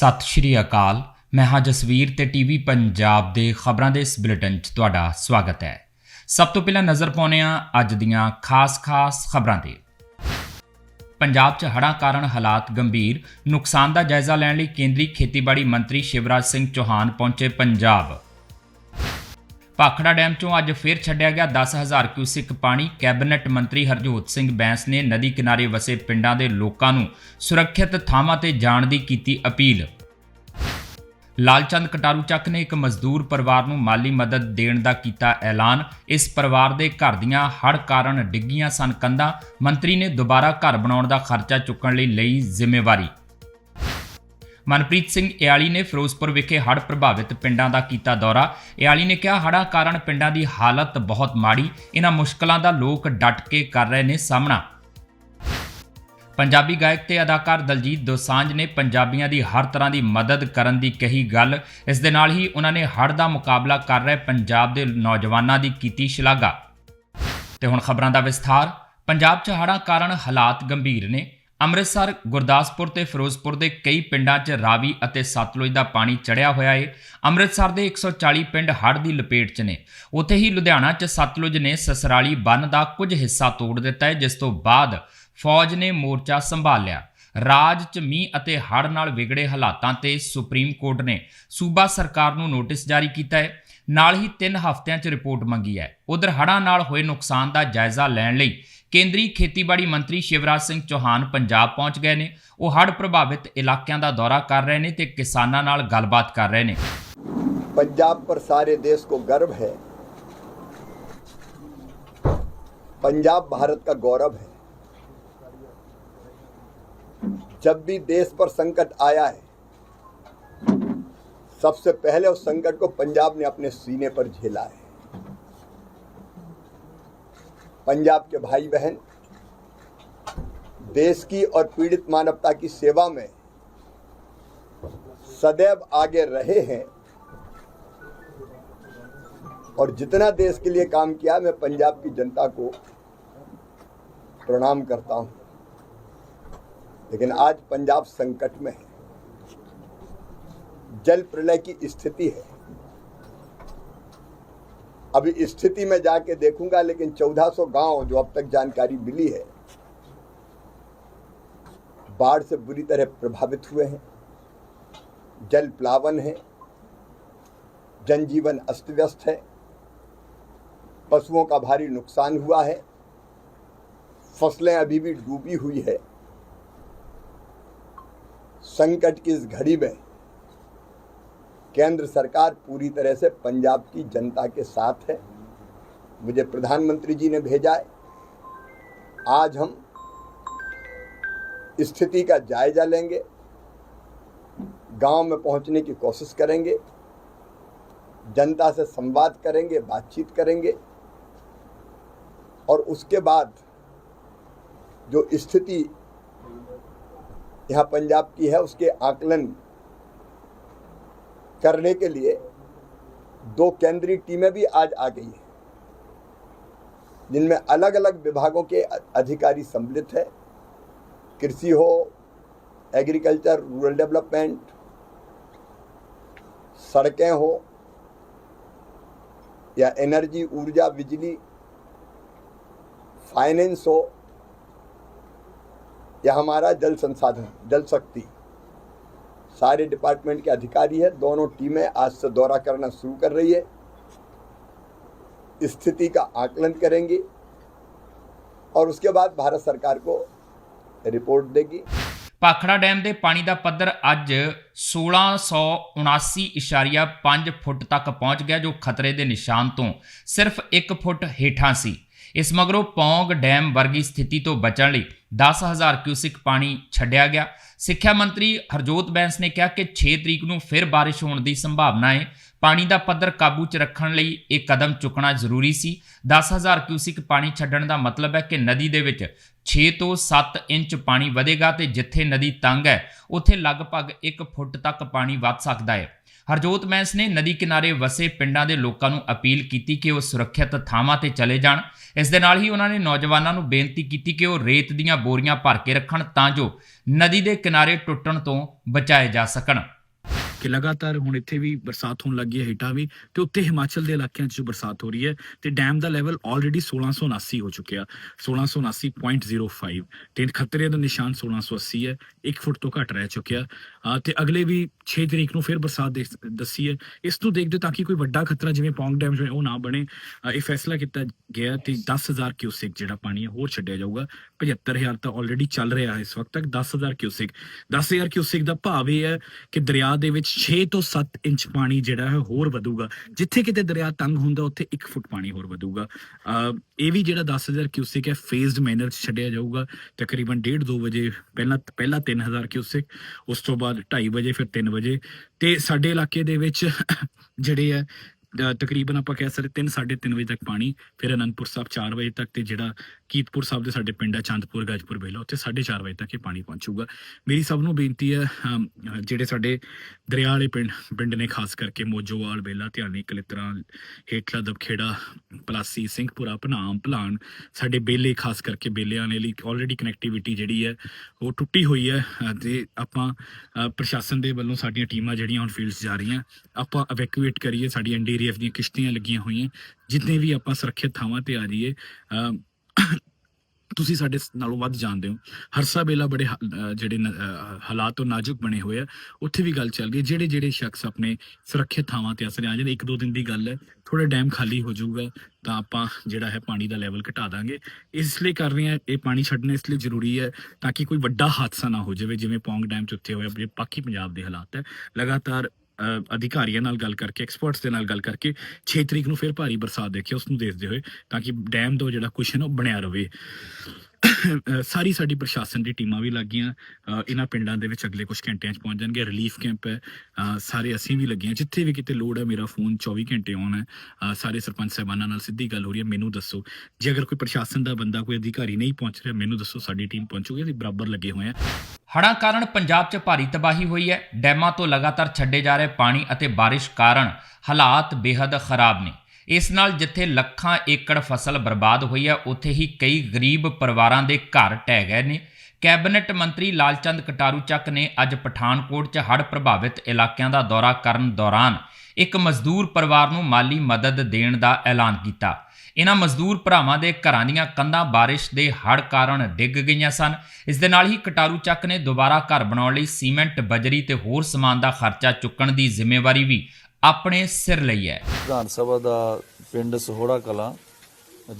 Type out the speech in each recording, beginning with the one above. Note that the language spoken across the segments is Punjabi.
ਸਤਿ ਸ਼੍ਰੀ ਅਕਾਲ। ਮੈਂ ਹਾਂ ਜਸਵੀਰ ਤੇ ਟੀਵੀ ਪੰਜਾਬ ਦੇ ਖਬਰਾਂ ਦੇ ਇਸ ਬੁਲੇਟਿਨ 'ਚ ਤੁਹਾਡਾ ਸਵਾਗਤ ਹੈ। ਸਭ ਤੋਂ ਪਹਿਲਾਂ ਨਜ਼ਰ ਪਾਉਂਦੇ ਹਾਂ ਅੱਜ ਦੀਆਂ ਖਾਸ-ਖਾਸ ਖਬਰਾਂ ਤੇ। ਪੰਜਾਬ 'ਚ ਹੜ੍ਹਾਂ ਕਾਰਨ ਹਾਲਾਤ ਗੰਭੀਰ, ਨੁਕਸਾਨ ਦਾ ਜਾਇਜ਼ਾ ਲੈਣ ਲਈ ਕੇਂਦਰੀ ਖੇਤੀਬਾੜੀ ਮੰਤਰੀ ਸ਼ਿਵਰਾਜ ਸਿੰਘ ਚੌਹਾਨ ਪਹੁੰਚੇ ਪੰਜਾਬ। ਭਾਖੜਾ ਡੈਮ 'ਚੋਂ ਅੱਜ ਫੇਰ ਛੱਡਿਆ ਗਿਆ 10000 ਕਿਊਸਿਕ ਪਾਣੀ। ਕੈਬਨਿਟ ਮੰਤਰੀ ਹਰਜੋਤ ਸਿੰਘ ਬੈਂਸ ਨੇ ਨਦੀ ਕਿਨਾਰੇ ਵਸੇ ਪਿੰਡਾਂ ਦੇ ਲੋਕਾਂ ਨੂੰ ਸੁਰੱਖਿਅਤ ਥਾਵਾਂ ਤੇ ਜਾਣ ਦੀ ਕੀਤੀ ਅਪੀਲ। ਲਾਲਚੰਦ ਕਟਾਰੂ ਚੱਕ ਨੇ ਇੱਕ ਮਜ਼ਦੂਰ ਪਰਿਵਾਰ ਨੂੰ ਮਾਲੀ ਮਦਦ ਦੇਣ ਦਾ ਕੀਤਾ ਐਲਾਨ। ਇਸ ਪਰਿਵਾਰ ਦੇ ਘਰ ਦੀਆਂ ਹੜ੍ਹ ਕਾਰਨ ਡਿੱਗੀਆਂ ਸਨ ਕੰਧਾਂ। ਮੰਤਰੀ ਨੇ ਦੁਬਾਰਾ ਘਰ ਬਣਾਉਣ ਦਾ ਖਰਚਾ ਚੁੱਕਣ ਲਈ ਲਈ ਜ਼ਿੰਮੇਵਾਰੀ। ਮਨਪ੍ਰੀਤ ਸਿੰਘ ਇਆਲੀ ਨੇ ਫਿਰੋਜ਼ਪੁਰ ਵਿਖੇ ਹੜ੍ਹ ਪ੍ਰਭਾਵਿਤ ਪਿੰਡਾਂ ਦਾ ਕੀਤਾ ਦੌਰਾ। ਇਆਲੀ ਨੇ ਕਿਹਾ, ਹੜ੍ਹਾਂ ਕਾਰਨ ਪਿੰਡਾਂ ਦੀ ਹਾਲਤ ਬਹੁਤ ਮਾੜੀ। ਇਹਨਾਂ ਮੁਸ਼ਕਲਾਂ ਦਾ ਲੋਕ ਡਟ ਕੇ ਕਰ ਰਹੇ ਨੇ ਸਾਹਮਣਾ। ਪੰਜਾਬੀ ਗਾਇਕ ਤੇ ਅਦਾਕਾਰ ਦਲਜੀਤ ਦੋਸਾਂਝ ਨੇ ਪੰਜਾਬੀਆਂ ਦੀ ਹਰ ਤਰ੍ਹਾਂ ਦੀ ਮਦਦ ਕਰਨ ਦੀ ਕਹੀ ਗੱਲ। ਇਸ ਦੇ ਨਾਲ ਹੀ ਉਹਨਾਂ ਨੇ ਹੜ੍ਹ ਦਾ ਮੁਕਾਬਲਾ ਕਰ ਰਹੇ ਪੰਜਾਬ ਦੇ ਨੌਜਵਾਨਾਂ ਦੀ ਕੀਤੀ ਸ਼ਲਾਘਾ। ਤੇ ਹੁਣ ਖਬਰਾਂ ਦਾ ਵਿਸਥਾਰ। ਪੰਜਾਬ 'ਚ ਹੜ੍ਹਾਂ ਕਾਰਨ ਹਾਲਾਤ ਗੰਭੀਰ ਨੇ। ਅੰਮ੍ਰਿਤਸਰ, ਗੁਰਦਾਸਪੁਰ ਤੇ ਫਿਰੋਜ਼ਪੁਰ ਦੇ ਕਈ ਪਿੰਡਾਂ 'ਚ ਰਾਵੀ ਅਤੇ ਸਤਲੁਜ ਦਾ ਪਾਣੀ ਚੜਿਆ ਹੋਇਆ ਏ। ਅੰਮ੍ਰਿਤਸਰ ਦੇ 140 ਪਿੰਡ ਹੜ੍ਹ ਦੀ ਲਪੇਟ 'ਚ ਨੇ। ਉੱਥੇ ਹੀ ਲੁਧਿਆਣਾ 'ਚ ਸਤਲੁਜ ਨੇ ਸਸਰਾਲੀ ਬੰਨ ਦਾ ਕੁਝ ਹਿੱਸਾ ਤੋੜ ਦਿੱਤਾ ਹੈ ਜਿਸ ਤੋਂ ਬਾਅਦ ਫੌਜ ਨੇ ਮੋਰਚਾ ਸੰਭਾਲਿਆ ਰਾਜ 'ਚ ਮੀਂਹ ਅਤੇ ਹੜ੍ਹ ਨਾਲ ਵਿਗੜੇ ਹਾਲਾਤਾਂ ਤੇ ਸੁਪਰੀਮ ਕੋਰਟ ਨੇ ਸੂਬਾ ਸਰਕਾਰ ਨੂੰ ਨੋਟਿਸ ਜਾਰੀ ਕੀਤਾ ਹੈ ਨਾਲ ਹੀ 3 ਹਫ਼ਤਿਆਂ 'ਚ ਰਿਪੋਰਟ ਮੰਗੀ ਹੈ। ਉਧਰ ਹੜ੍ਹਾਂ ਨਾਲ ਹੋਏ ਨੁਕਸਾਨ ਦਾ ਜਾਇਜ਼ਾ ਲੈਣ ਲਈ ਕੇਂਦਰੀ ਖੇਤੀਬਾੜੀ ਮੰਤਰੀ ਸ਼ਿਵਰਾਜ ਸਿੰਘ ਚੌਹਾਨ ਪੰਜਾਬ ਪਹੁੰਚ ਗਏ ਨੇ ਉਹ ਹੜ੍ਹ ਪ੍ਰਭਾਵਿਤ ਇਲਾਕਿਆਂ ਦਾ ਦੌਰਾ ਕਰ ਰਹੇ ਨੇ ਤੇ ਕਿਸਾਨਾਂ ਨਾਲ ਗੱਲਬਾਤ ਕਰ ਰਹੇ ਨੇ पंजाब पर सारे देश को गर्व है पंजाब भारत का गौरव है जब भी देश पर संकट आया है सबसे पहले उस संकट को पंजाब ने अपने सीने पर झेला है पंजाब के भाई बहन देश की और पीड़ित मानवता की सेवा में सदैव आगे रहे हैं और जितना देश के लिए काम किया, मैं पंजाब की जनता को प्रणाम करता हूँ। लेकिन आज पंजाब संकट में है। जल प्रलय की स्थिति है। अभी स्थिति में जाके देखूँगा, लेकिन 1400 गाँव जो अब तक जानकारी मिली है, बाढ़ से बुरी तरह प्रभावित हुए हैं, जल प्लावन है, जनजीवन अस्त व्यस्त है, पशुओं का भारी नुकसान हुआ है, फ़सलें अभी भी डूबी हुई है, संकट की इस घड़ी में केंद्र सरकार पूरी तरह से पंजाब की जनता के साथ है। मुझे प्रधानमंत्री जी ने भेजा है। आज हम स्थिति का जायजा लेंगे। गाँव में पहुँचने की कोशिश करेंगे। जनता से संवाद करेंगे, बातचीत करेंगे। और उसके बाद जो स्थिति यहाँ पंजाब की है, उसके आकलन करने के लिए दो केंद्रीय टीमें भी आज आ गई हैं, जिनमें अलग अलग विभागों के अधिकारी सम्मिलित है। कृषि हो, एग्रीकल्चर, रूरल डेवलपमेंट, सड़कें हो, या एनर्जी, ऊर्जा, बिजली, फाइनेंस हो, या हमारा जल संसाधन, जल शक्ति। सारे डिपार्टमेंट के अधिकारी है दोनों टीमें आज से दौरा करना शुरू कर रही है स्थिति का आकलन करेंगी और उसके बाद भारत सरकार को रिपोर्ट देगी ਭਾਖੜਾ ਡੈਮ ਦੇ ਪਾਣੀ ਦਾ ਪੱਧਰ ਅੱਜ 1679.5 ਫੁੱਟ ਤੱਕ ਪਹੁੰਚ ਗਿਆ ਜੋ ਖਤਰੇ ਦੇ ਨਿਸ਼ਾਨ ਤੋਂ ਸਿਰਫ 1 ਫੁੱਟ ਹੇਠਾਂ ਸੀ ਇਸ ਮਗਰੋਂ ਪੌਂਗ ਡੈਮ ਵਰਗੀ ਸਥਿਤੀ ਤੋਂ ਬਚਣ ਲਈ 10000 ਕਿਊਸਿਕ ਪਾਣੀ ਛੱਡਿਆ ਗਿਆ। ਸਿੱਖਿਆ ਮੰਤਰੀ ਹਰਜੋਤ ਬੈਂਸ ਨੇ ਕਿਹਾ ਕਿ 6 ਤਰੀਕ ਨੂੰ ਫਿਰ ਬਾਰਿਸ਼ ਹੋਣ ਦੀ ਸੰਭਾਵਨਾ ਹੈ। ਪਾਣੀ ਦਾ ਪੱਧਰ ਕਾਬੂ 'ਚ ਰੱਖਣ ਲਈ ਇਹ ਕਦਮ ਚੁੱਕਣਾ ਜ਼ਰੂਰੀ ਸੀ। 10000 ਕਿਊਸਿਕ ਪਾਣੀ ਛੱਡਣ ਦਾ ਮਤਲਬ ਹੈ ਕਿ ਨਦੀ ਦੇ ਵਿੱਚ 6 ਤੋਂ 7 ਇੰਚ ਪਾਣੀ ਵਧੇਗਾ ਤੇ ਜਿੱਥੇ ਨਦੀ ਤੰਗ ਹੈ, ਉੱਥੇ ਲਗਭਗ 1 ਫੁੱਟ ਤੱਕ ਪਾਣੀ ਵੱਧ ਸਕਦਾ ਹੈ। ਹਰਜੋਤ ਮੈਂਸ ਨੇ ਨਦੀ ਕਿਨਾਰੇ ਵਸੇ ਪਿੰਡਾਂ ਦੇ ਲੋਕਾਂ ਨੂੰ ਅਪੀਲ ਕੀਤੀ ਕਿ ਉਹ ਸੁਰੱਖਿਅਤ ਥਾਵਾਂ ਤੇ ਚਲੇ ਜਾਣ। ਇਸ ਦੇ ਨਾਲ ਹੀ ਉਹਨਾਂ ਨੇ ਨੌਜਵਾਨਾਂ ਨੂੰ ਬੇਨਤੀ ਕੀਤੀ ਕਿ ਉਹ ਰੇਤ ਦੀਆਂ ਬੋਰੀਆਂ ਭਰ ਕੇ ਰੱਖਣ ਤਾਂ ਜੋ ਨਦੀ ਦੇ ਕਿਨਾਰੇ ਟੁੱਟਣ ਤੋਂ ਬਚਾਏ ਜਾ ਸਕਣ। ਕਿ ਲਗਾਤਾਰ ਹੁਣ ਇੱਥੇ ਵੀ ਬਰਸਾਤ ਹੋਣ ਲੱਗੀ ਹੈ, ਹੇਠਾਂ ਵੀ ਤੇ ਉੱਤੇ ਹਿਮਾਚਲ ਦੇ ਇਲਾਕਿਆਂ 'ਚ ਬਰਸਾਤ ਹੋ ਰਹੀ ਹੈ ਤੇ ਡੈਮ ਦਾ ਲੈਵਲ ਆਲਰੇਡੀ 1679 ਹੋ ਚੁੱਕਿਆ 1679.05 ਤੇ ਖਤਰੇ ਦਾ ਨਿਸ਼ਾਨ 1680 ਹੈ 1 ਫੁੱਟ ਤੋਂ ਘੱਟ ਰਹਿ ਚੁੱਕਿਆ। ਅਹ ਤੇ ਅਗਲੇ ਵੀ 6 ਤਰੀਕ ਨੂੰ ਫਿਰ ਬਰਸਾਤ ਦੇ- ਦੱਸੀ ਹੈ। ਇਸ ਨੂੰ ਦੇਖਦੇ ਤਾਂ ਕਿ ਕੋਈ ਵੱਡਾ ਖਤਰਾ ਜਿਵੇਂ ਪੌਂਗ ਡੈਮ ਜਿਵੇਂ ਉਹ ਨਾ ਬਣੇ। ਇਹ ਫੈਸਲਾ ਕੀਤਾ ਗਿਆ ਤੇ 10000 ਕਿਊਸਿਕ ਜਿਹੜਾ ਪਾਣੀ ਹੈ ਹੋਰ ਛੱਡਿਆ ਜਾਊਗਾ। 75000 ਤਾਂ ਆਲਰੇਡੀ ਚੱਲ ਰਿਹਾ ਹੈ ਇਸ ਵਕਤ ਤੱਕ 10000 ਕਿਊਸਿਕ। 10000 ਕਿਊਸਿਕ ਦਾ ਭਾਵ ਇਹ ਹੈ ਕਿ ਦਰਿਆ ਦੇ ਵਿੱਚ 6 ਤੋਂ 7 ਇੰਚ ਪਾਣੀ ਜਿਹੜਾ ਹੈ ਹੋਰ ਵਧੂਗਾ। ਜਿੱਥੇ ਕਿਤੇ ਦਰਿਆ ਤੰਗ ਹੁੰਦਾ, ਉੱਥੇ 1 ਫੁੱਟ ਪਾਣੀ ਹੋਰ ਵਧੂਗਾ। ਅਹ ਇਹ ਵੀ ਜਿਹੜਾ 10000 ਕਿਊਸਿਕ ਹੈ ਫੇਜ਼ਡ ਮੈਨਰ 'ਚ ਛੱਡਿਆ ਜਾਊਗਾ। ਤਕਰੀਬਨ 1.5 2 ਵਜੇ ਪਹਿਲਾਂ ਪਹਿਲਾਂ 3000 ਕਿਊਸਿਕ ਉਸ ਤੋਂ ਬਾਅਦ 2:30 ਵਜੇ, ਫਿਰ 3 ਵਜੇ। ਤੇ ਸਾਡੇ ਇਲਾਕੇ ਦੇ ਵਿੱਚ ਜਿਹੜੇ ਹੈ ਤਕਰੀਬਨ ਆਪਾਂ ਕਹਿ ਸਕਦੇ 3 3:30 ਵਜੇ ਤੱਕ ਪਾਣੀ ਫਿਰ ਅਨੰਦਪੁਰ ਸਾਹਿਬ 4 ਵਜੇ ਤੱਕ ਤੇ ਜਿਹੜਾ ਕੀਤਪੁਰ ਸਾਹਿਬ ਦੇ ਸਾਡੇ ਪਿੰਡ ਆ ਚੰਦਪੁਰ ਗਾਜਪੁਰ ਬੇਲਾ ਉੱਥੇ 4:30 ਵਜੇ ਤੱਕ ਇਹ ਪਾਣੀ ਪਹੁੰਚੂਗਾ। ਮੇਰੀ ਸਭ ਨੂੰ ਬੇਨਤੀ ਹੈ ਜਿਹੜੇ ਸਾਡੇ ਦਰਿਆ ਵਾਲੇ ਪਿੰਡ ਪਿੰਡ ਨੇ ਖਾਸ ਕਰਕੇ ਮੋਜੋਵਾਲ ਬੇਲਾ ਧਿਆਨੀ ਕਲਿਤਰਾ ਹੇਠਲਾ ਦਬਖੇੜਾ ਪਲਾਸੀ ਸਿੰਘਪੁਰਾ ਭਨਾਮ ਭਲਾਨ ਸਾਡੇ ਬੇਲੇ ਖਾਸ ਕਰਕੇ ਬੇਲਿਆਂ ਨੇ ਲਈ ਆਲਰੇਡੀ ਕਨੈਕਟੀਵਿਟੀ ਜਿਹੜੀ ਹੈ ਉਹ ਟੁੱਟੀ ਹੋਈ ਹੈ ਅ, ਤੇ ਆਪਾਂ ਪ੍ਰਸ਼ਾਸਨ ਦੇ ਵੱਲੋਂ ਸਾਡੀਆਂ ਟੀਮਾਂ ਜਿਹੜੀਆਂ ਹੁਣ ਫੀਲਡਸ ਜਾ ਰਹੀਆਂ ਆਪਾਂ ਇਵੈਕੂਏਟ ਕਰੀਏ ਸਾਡੀ ਐਨਡੀਆਰਐਫ ਦੀਆਂ ਕਿਸ਼ਤੀਆਂ ਲੱਗੀਆਂ ਹੋਈਆਂ। ਜਿੰਨੇ ਵੀ ਆਪਾਂ ਸੁਰੱਖਿਅਤ ਥਾਵਾਂ ਤੇ ਆ ਜਾਈਏ ਤੁਸੀਂ ਸਾਡੇ ਨਾਲੋਂ ਵੱਧ ਜਾਣਦੇ ਹੋ। ਹਰਸਾ ਬੇਲਾ ਬੜੇ ਜਿਹੜੇ ਹਾਲਾਤ ਤੋਂ ਨਾਜ਼ੁਕ ਬਣੇ ਹੋਏ ਆ। ਉੱਥੇ ਵੀ ਗੱਲ ਚੱਲ ਰਹੀ ਹੈ ਜਿਹੜੇ ਜਿਹੜੇ ਸ਼ਖਸ ਆਪਣੇ ਸੁਰੱਖਿਅਤ ਥਾਵਾਂ ਤੇ ਅਸਰ ਆ ਜਾਂਦੇ ਇੱਕ ਦੋ ਦਿਨ ਦੀ ਗੱਲ ਹੈ ਥੋੜਾ ਡੈਮ ਖਾਲੀ ਹੋ ਜਾਊਗਾ, ਤਾਂ ਆਪਾਂ ਜਿਹੜਾ ਹੈ ਪਾਣੀ ਦਾ ਲੈਵਲ ਘਟਾ ਦਾਂਗੇ। ਇਸ ਲਈ ਕਰ ਰਹੇ ਹਾਂ ਇਹ ਪਾਣੀ ਛੱਡਣਾ ਇਸ ਲਈ ਜ਼ਰੂਰੀ ਹੈ ਤਾਂ ਕਿ ਕੋਈ ਵੱਡਾ ਹਾਦਸਾ ਨਾ ਹੋ ਜਾਵੇ, ਜਿਵੇਂ ਪੌਂਗ ਡੈਮ ਚ ਉੱਥੇ ਹੋਇਆ ਜੇ ਪੰਜਾਬ ਦੇ ਹਾਲਾਤ ਹੈ। ਲਗਾਤਾਰ ਅਧਿਕਾਰੀਆਂ ਨਾਲ ਗੱਲ ਕਰਕੇ ਐਕਸਪਰਟਸ ਦੇ ਨਾਲ ਗੱਲ ਕਰਕੇ 6 ਤਰੀਕ ਨੂੰ ਫਿਰ ਭਾਰੀ ਬਰਸਾਤ ਦੇਖਿਓ ਉਸ ਨੂੰ ਦੇਖਦੇ ਹੋਏ, ਤਾਂ ਕਿ ਡੈਮ ਦਾ ਜਿਹੜਾ ਕੁਸ਼ਨ ਉਹ ਬਣਿਆ ਰਵੇ। ਸਾਰੀ ਸਾਡੀ ਪ੍ਰਸ਼ਾਸਨ ਦੀ ਟੀਮਾਂ ਵੀ ਲੱਗੀਆਂ। ਅ, ਇਹਨਾਂ ਪਿੰਡਾਂ ਦੇ ਵਿੱਚ ਅਗਲੇ ਕੁਝ ਘੰਟਿਆਂ 'ਚ ਪਹੁੰਚ ਜਾਣਗੇ। ਰਿਲੀਫ ਕੈਂਪ ਹੈ ਸਾਰੇ ਅਸੀਂ ਵੀ ਲੱਗੇ ਹਾਂ ਜਿੱਥੇ ਵੀ ਕਿਤੇ ਲੋੜ ਹੈ ਮੇਰਾ ਫੋਨ 24 ਘੰਟੇ ਆਨ ਹੈ। ਸਾਰੇ ਸਰਪੰਚ ਸਾਹਿਬਾਨਾਂ ਨਾਲ ਸਿੱਧੀ ਗੱਲ ਹੋ ਰਹੀ ਹੈ ਮੈਨੂੰ ਦੱਸੋ। ਜੇ ਅਗਰ ਕੋਈ ਪ੍ਰਸ਼ਾਸਨ ਦਾ ਬੰਦਾ ਕੋਈ ਅਧਿਕਾਰੀ ਨਹੀਂ ਪਹੁੰਚ ਰਿਹਾ ਮੈਨੂੰ ਦੱਸੋ ਸਾਡੀ ਟੀਮ ਪਹੁੰਚੂਗੀ ਅਸੀਂ ਬਰਾਬਰ ਲੱਗੇ ਹੋਏ ਹਾਂ। ਹੜ੍ਹਾਂ ਕਾਰਨ ਪੰਜਾਬ 'ਚ ਭਾਰੀ ਤਬਾਹੀ ਹੋਈ ਹੈ। ਡੈਮਾਂ ਤੋਂ ਲਗਾਤਾਰ ਛੱਡੇ ਜਾ ਰਹੇ ਪਾਣੀ ਅਤੇ ਬਾਰਿਸ਼ ਕਾਰਨ ਹਾਲਾਤ ਬੇहद ਖਰਾਬ ਨੇ। ਇਸ ਨਾਲ ਜਿੱਥੇ ਲੱਖਾਂ ਏਕੜ ਫਸਲ ਬਰਬਾਦ ਹੋਈ ਹੈ, ਉੱਥੇ ਹੀ ਕਈ ਗਰੀਬ ਪਰਿਵਾਰਾਂ ਦੇ ਘਰ ਢਹਿ ਗਏ ਨੇ। ਕੈਬਨਿਟ ਮੰਤਰੀ ਲਾਲਚੰਦ ਕਟਾਰੂ ਚੱਕ ਨੇ ਅੱਜ ਪਠਾਨਕੋਟ 'ਚ ਹੜ੍ਹ ਪ੍ਰਭਾਵਿਤ ਇਲਾਕਿਆਂ ਦਾ ਦੌਰਾ ਕਰਨ ਦੌਰਾਨ ਇੱਕ ਮਜ਼ਦੂਰ ਪਰਿਵਾਰ ਨੂੰ ਮਾਲੀ ਮਦਦ ਦੇਣ ਦਾ ਐਲਾਨ ਕੀਤਾ। ਇਹਨਾਂ ਮਜ਼ਦੂਰ ਭਰਾਵਾਂ ਦੇ ਘਰਾਂ ਦੀਆਂ ਕੰਧਾਂ ਬਾਰਿਸ਼ ਦੇ ਹੜ੍ਹ ਕਾਰਨ ਡਿੱਗ ਗਈਆਂ ਸਨ। ਇਸ ਦੇ ਨਾਲ ਹੀ ਕਟਾਰੂ ਚੱਕ ਨੇ ਦੁਬਾਰਾ ਘਰ ਬਣਾਉਣ ਲਈ ਸੀਮੈਂਟ, ਬਜਰੀ ਤੇ ਹੋਰ ਸਮਾਨ ਦਾ ਖਰਚਾ ਚੁੱਕਣ ਦੀ ਜ਼ਿੰਮੇਵਾਰੀ ਵੀ ਆਪਣੇ ਸਿਰ ਲਈ ਹੈ। ਵਿਧਾਨ ਸਭਾ ਦਾ ਪਿੰਡ ਸਹੋੜਾ ਕਲਾਂ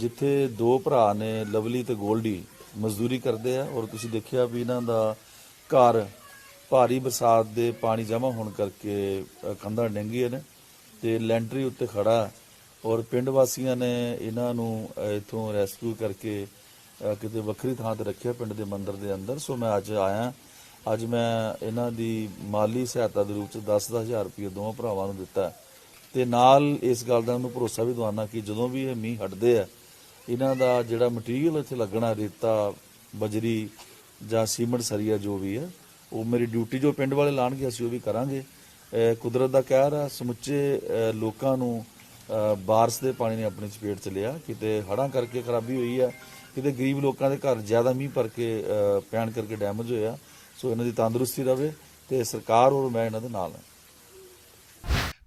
ਜਿੱਥੇ ਦੋ ਭਰਾ ਨੇ ਲਵਲੀ ਤੇ ਗੋਲਡੀ ਮਜ਼ਦੂਰੀ ਕਰਦੇ ਆ। ਔਰ ਤੁਸੀਂ ਦੇਖਿਆ ਵੀ ਇਹਨਾਂ ਦਾ ਘਰ ਭਾਰੀ ਬਰਸਾਤ ਦੇ ਪਾਣੀ ਜਮ੍ਹਾਂ ਹੋਣ ਕਰਕੇ ਕੰਧਾਂ ਡੰਗੀਆਂ ਨੇ ਤੇ ਲੈਂਟਰੀ ਉੱਤੇ ਖੜਾ ਔਰ ਪਿੰਡ ਵਾਸੀਆਂ ਨੇ ਇਹਨਾਂ ਨੂੰ ਅ, ਇੱਥੋਂ ਰੈਸਕਿਊ ਕਰਕੇ ਕਿਤੇ ਵੱਖਰੀ ਥਾਂ ਤੇ ਰੱਖਿਆ ਪਿੰਡ ਦੇ ਮੰਦਿਰ ਦੇ ਅੰਦਰ। ਸੋ ਮੈਂ ਅੱਜ ਆਇਆ ਅੱਜ ਮੈਂ ਇਹਨਾਂ ਦੀ ਮਾਲੀ ਸਹਾਇਤਾ ਦੇ ਰੂਪ ਚ 10-10000 ਰੁਪਏ ਦੋਵਾਂ ਭਰਾਵਾਂ ਨੂੰ ਦਿੱਤਾ ਹੈ। ਤੇ ਨਾਲ ਇਸ ਗੱਲ ਦਾ ਉਹਨੂੰ ਭਰੋਸਾ ਵੀ ਦਵਾਨਾ ਕਿ ਜਦੋਂ ਵੀ ਇਹ ਮੀਂਹ ਹਟਦੇ ਆ, ਇਹਨਾਂ ਦਾ ਜਿਹੜਾ ਮਟੀਰੀਅਲ ਇੱਥੇ ਲੱਗਣਾ, ਰੇਤਾ, ਬਜਰੀ ਜਾਂ ਸੀਮੈਂਟ ਸਰੀਆ ਜੋ ਵੀ ਹੈ ਉਹ ਮੇਰੀ ਡਿਊਟੀ ਜੋ ਪਿੰਡ ਵਾਲੇ ਲਾਣਗੇ, ਅਸੀਂ ਉਹ ਵੀ ਕਰਾਂਗੇ। ਕੁਦਰਤ ਦਾ ਕਹਿਰ ਹੈ ਸਮੁੱਚੇ ਲੋਕਾਂ ਨੂੰ ਬਾਰਸ਼ ਦੇ ਪਾਣੀ ਨੇ ਆਪਣੀ ਚਪੇਟ ਚ ਲਿਆ। ਕਿਤੇ ਹੜ੍ਹਾਂ ਕਰਕੇ ਖਰਾਬੀ ਹੋਈ ਹੈ ਕਿਤੇ ਗਰੀਬ ਲੋਕਾਂ ਦੇ ਘਰ ਜ਼ਿਆਦਾ ਮੀਂਹ ਭਰ ਕੇ ਪੈਣ ਕਰਕੇ ਡੈਮੇਜ ਹੋਇਆ। ਸੋ ਇਹਨਾਂ ਦੀ ਤੰਦਰੁਸਤੀ ਰਵੇ ਤੇ ਸਰਕਾਰ ਔਰ ਮੈਂ ਇਹਨਾਂ ਦੇ ਨਾਲ ਹਾਂ।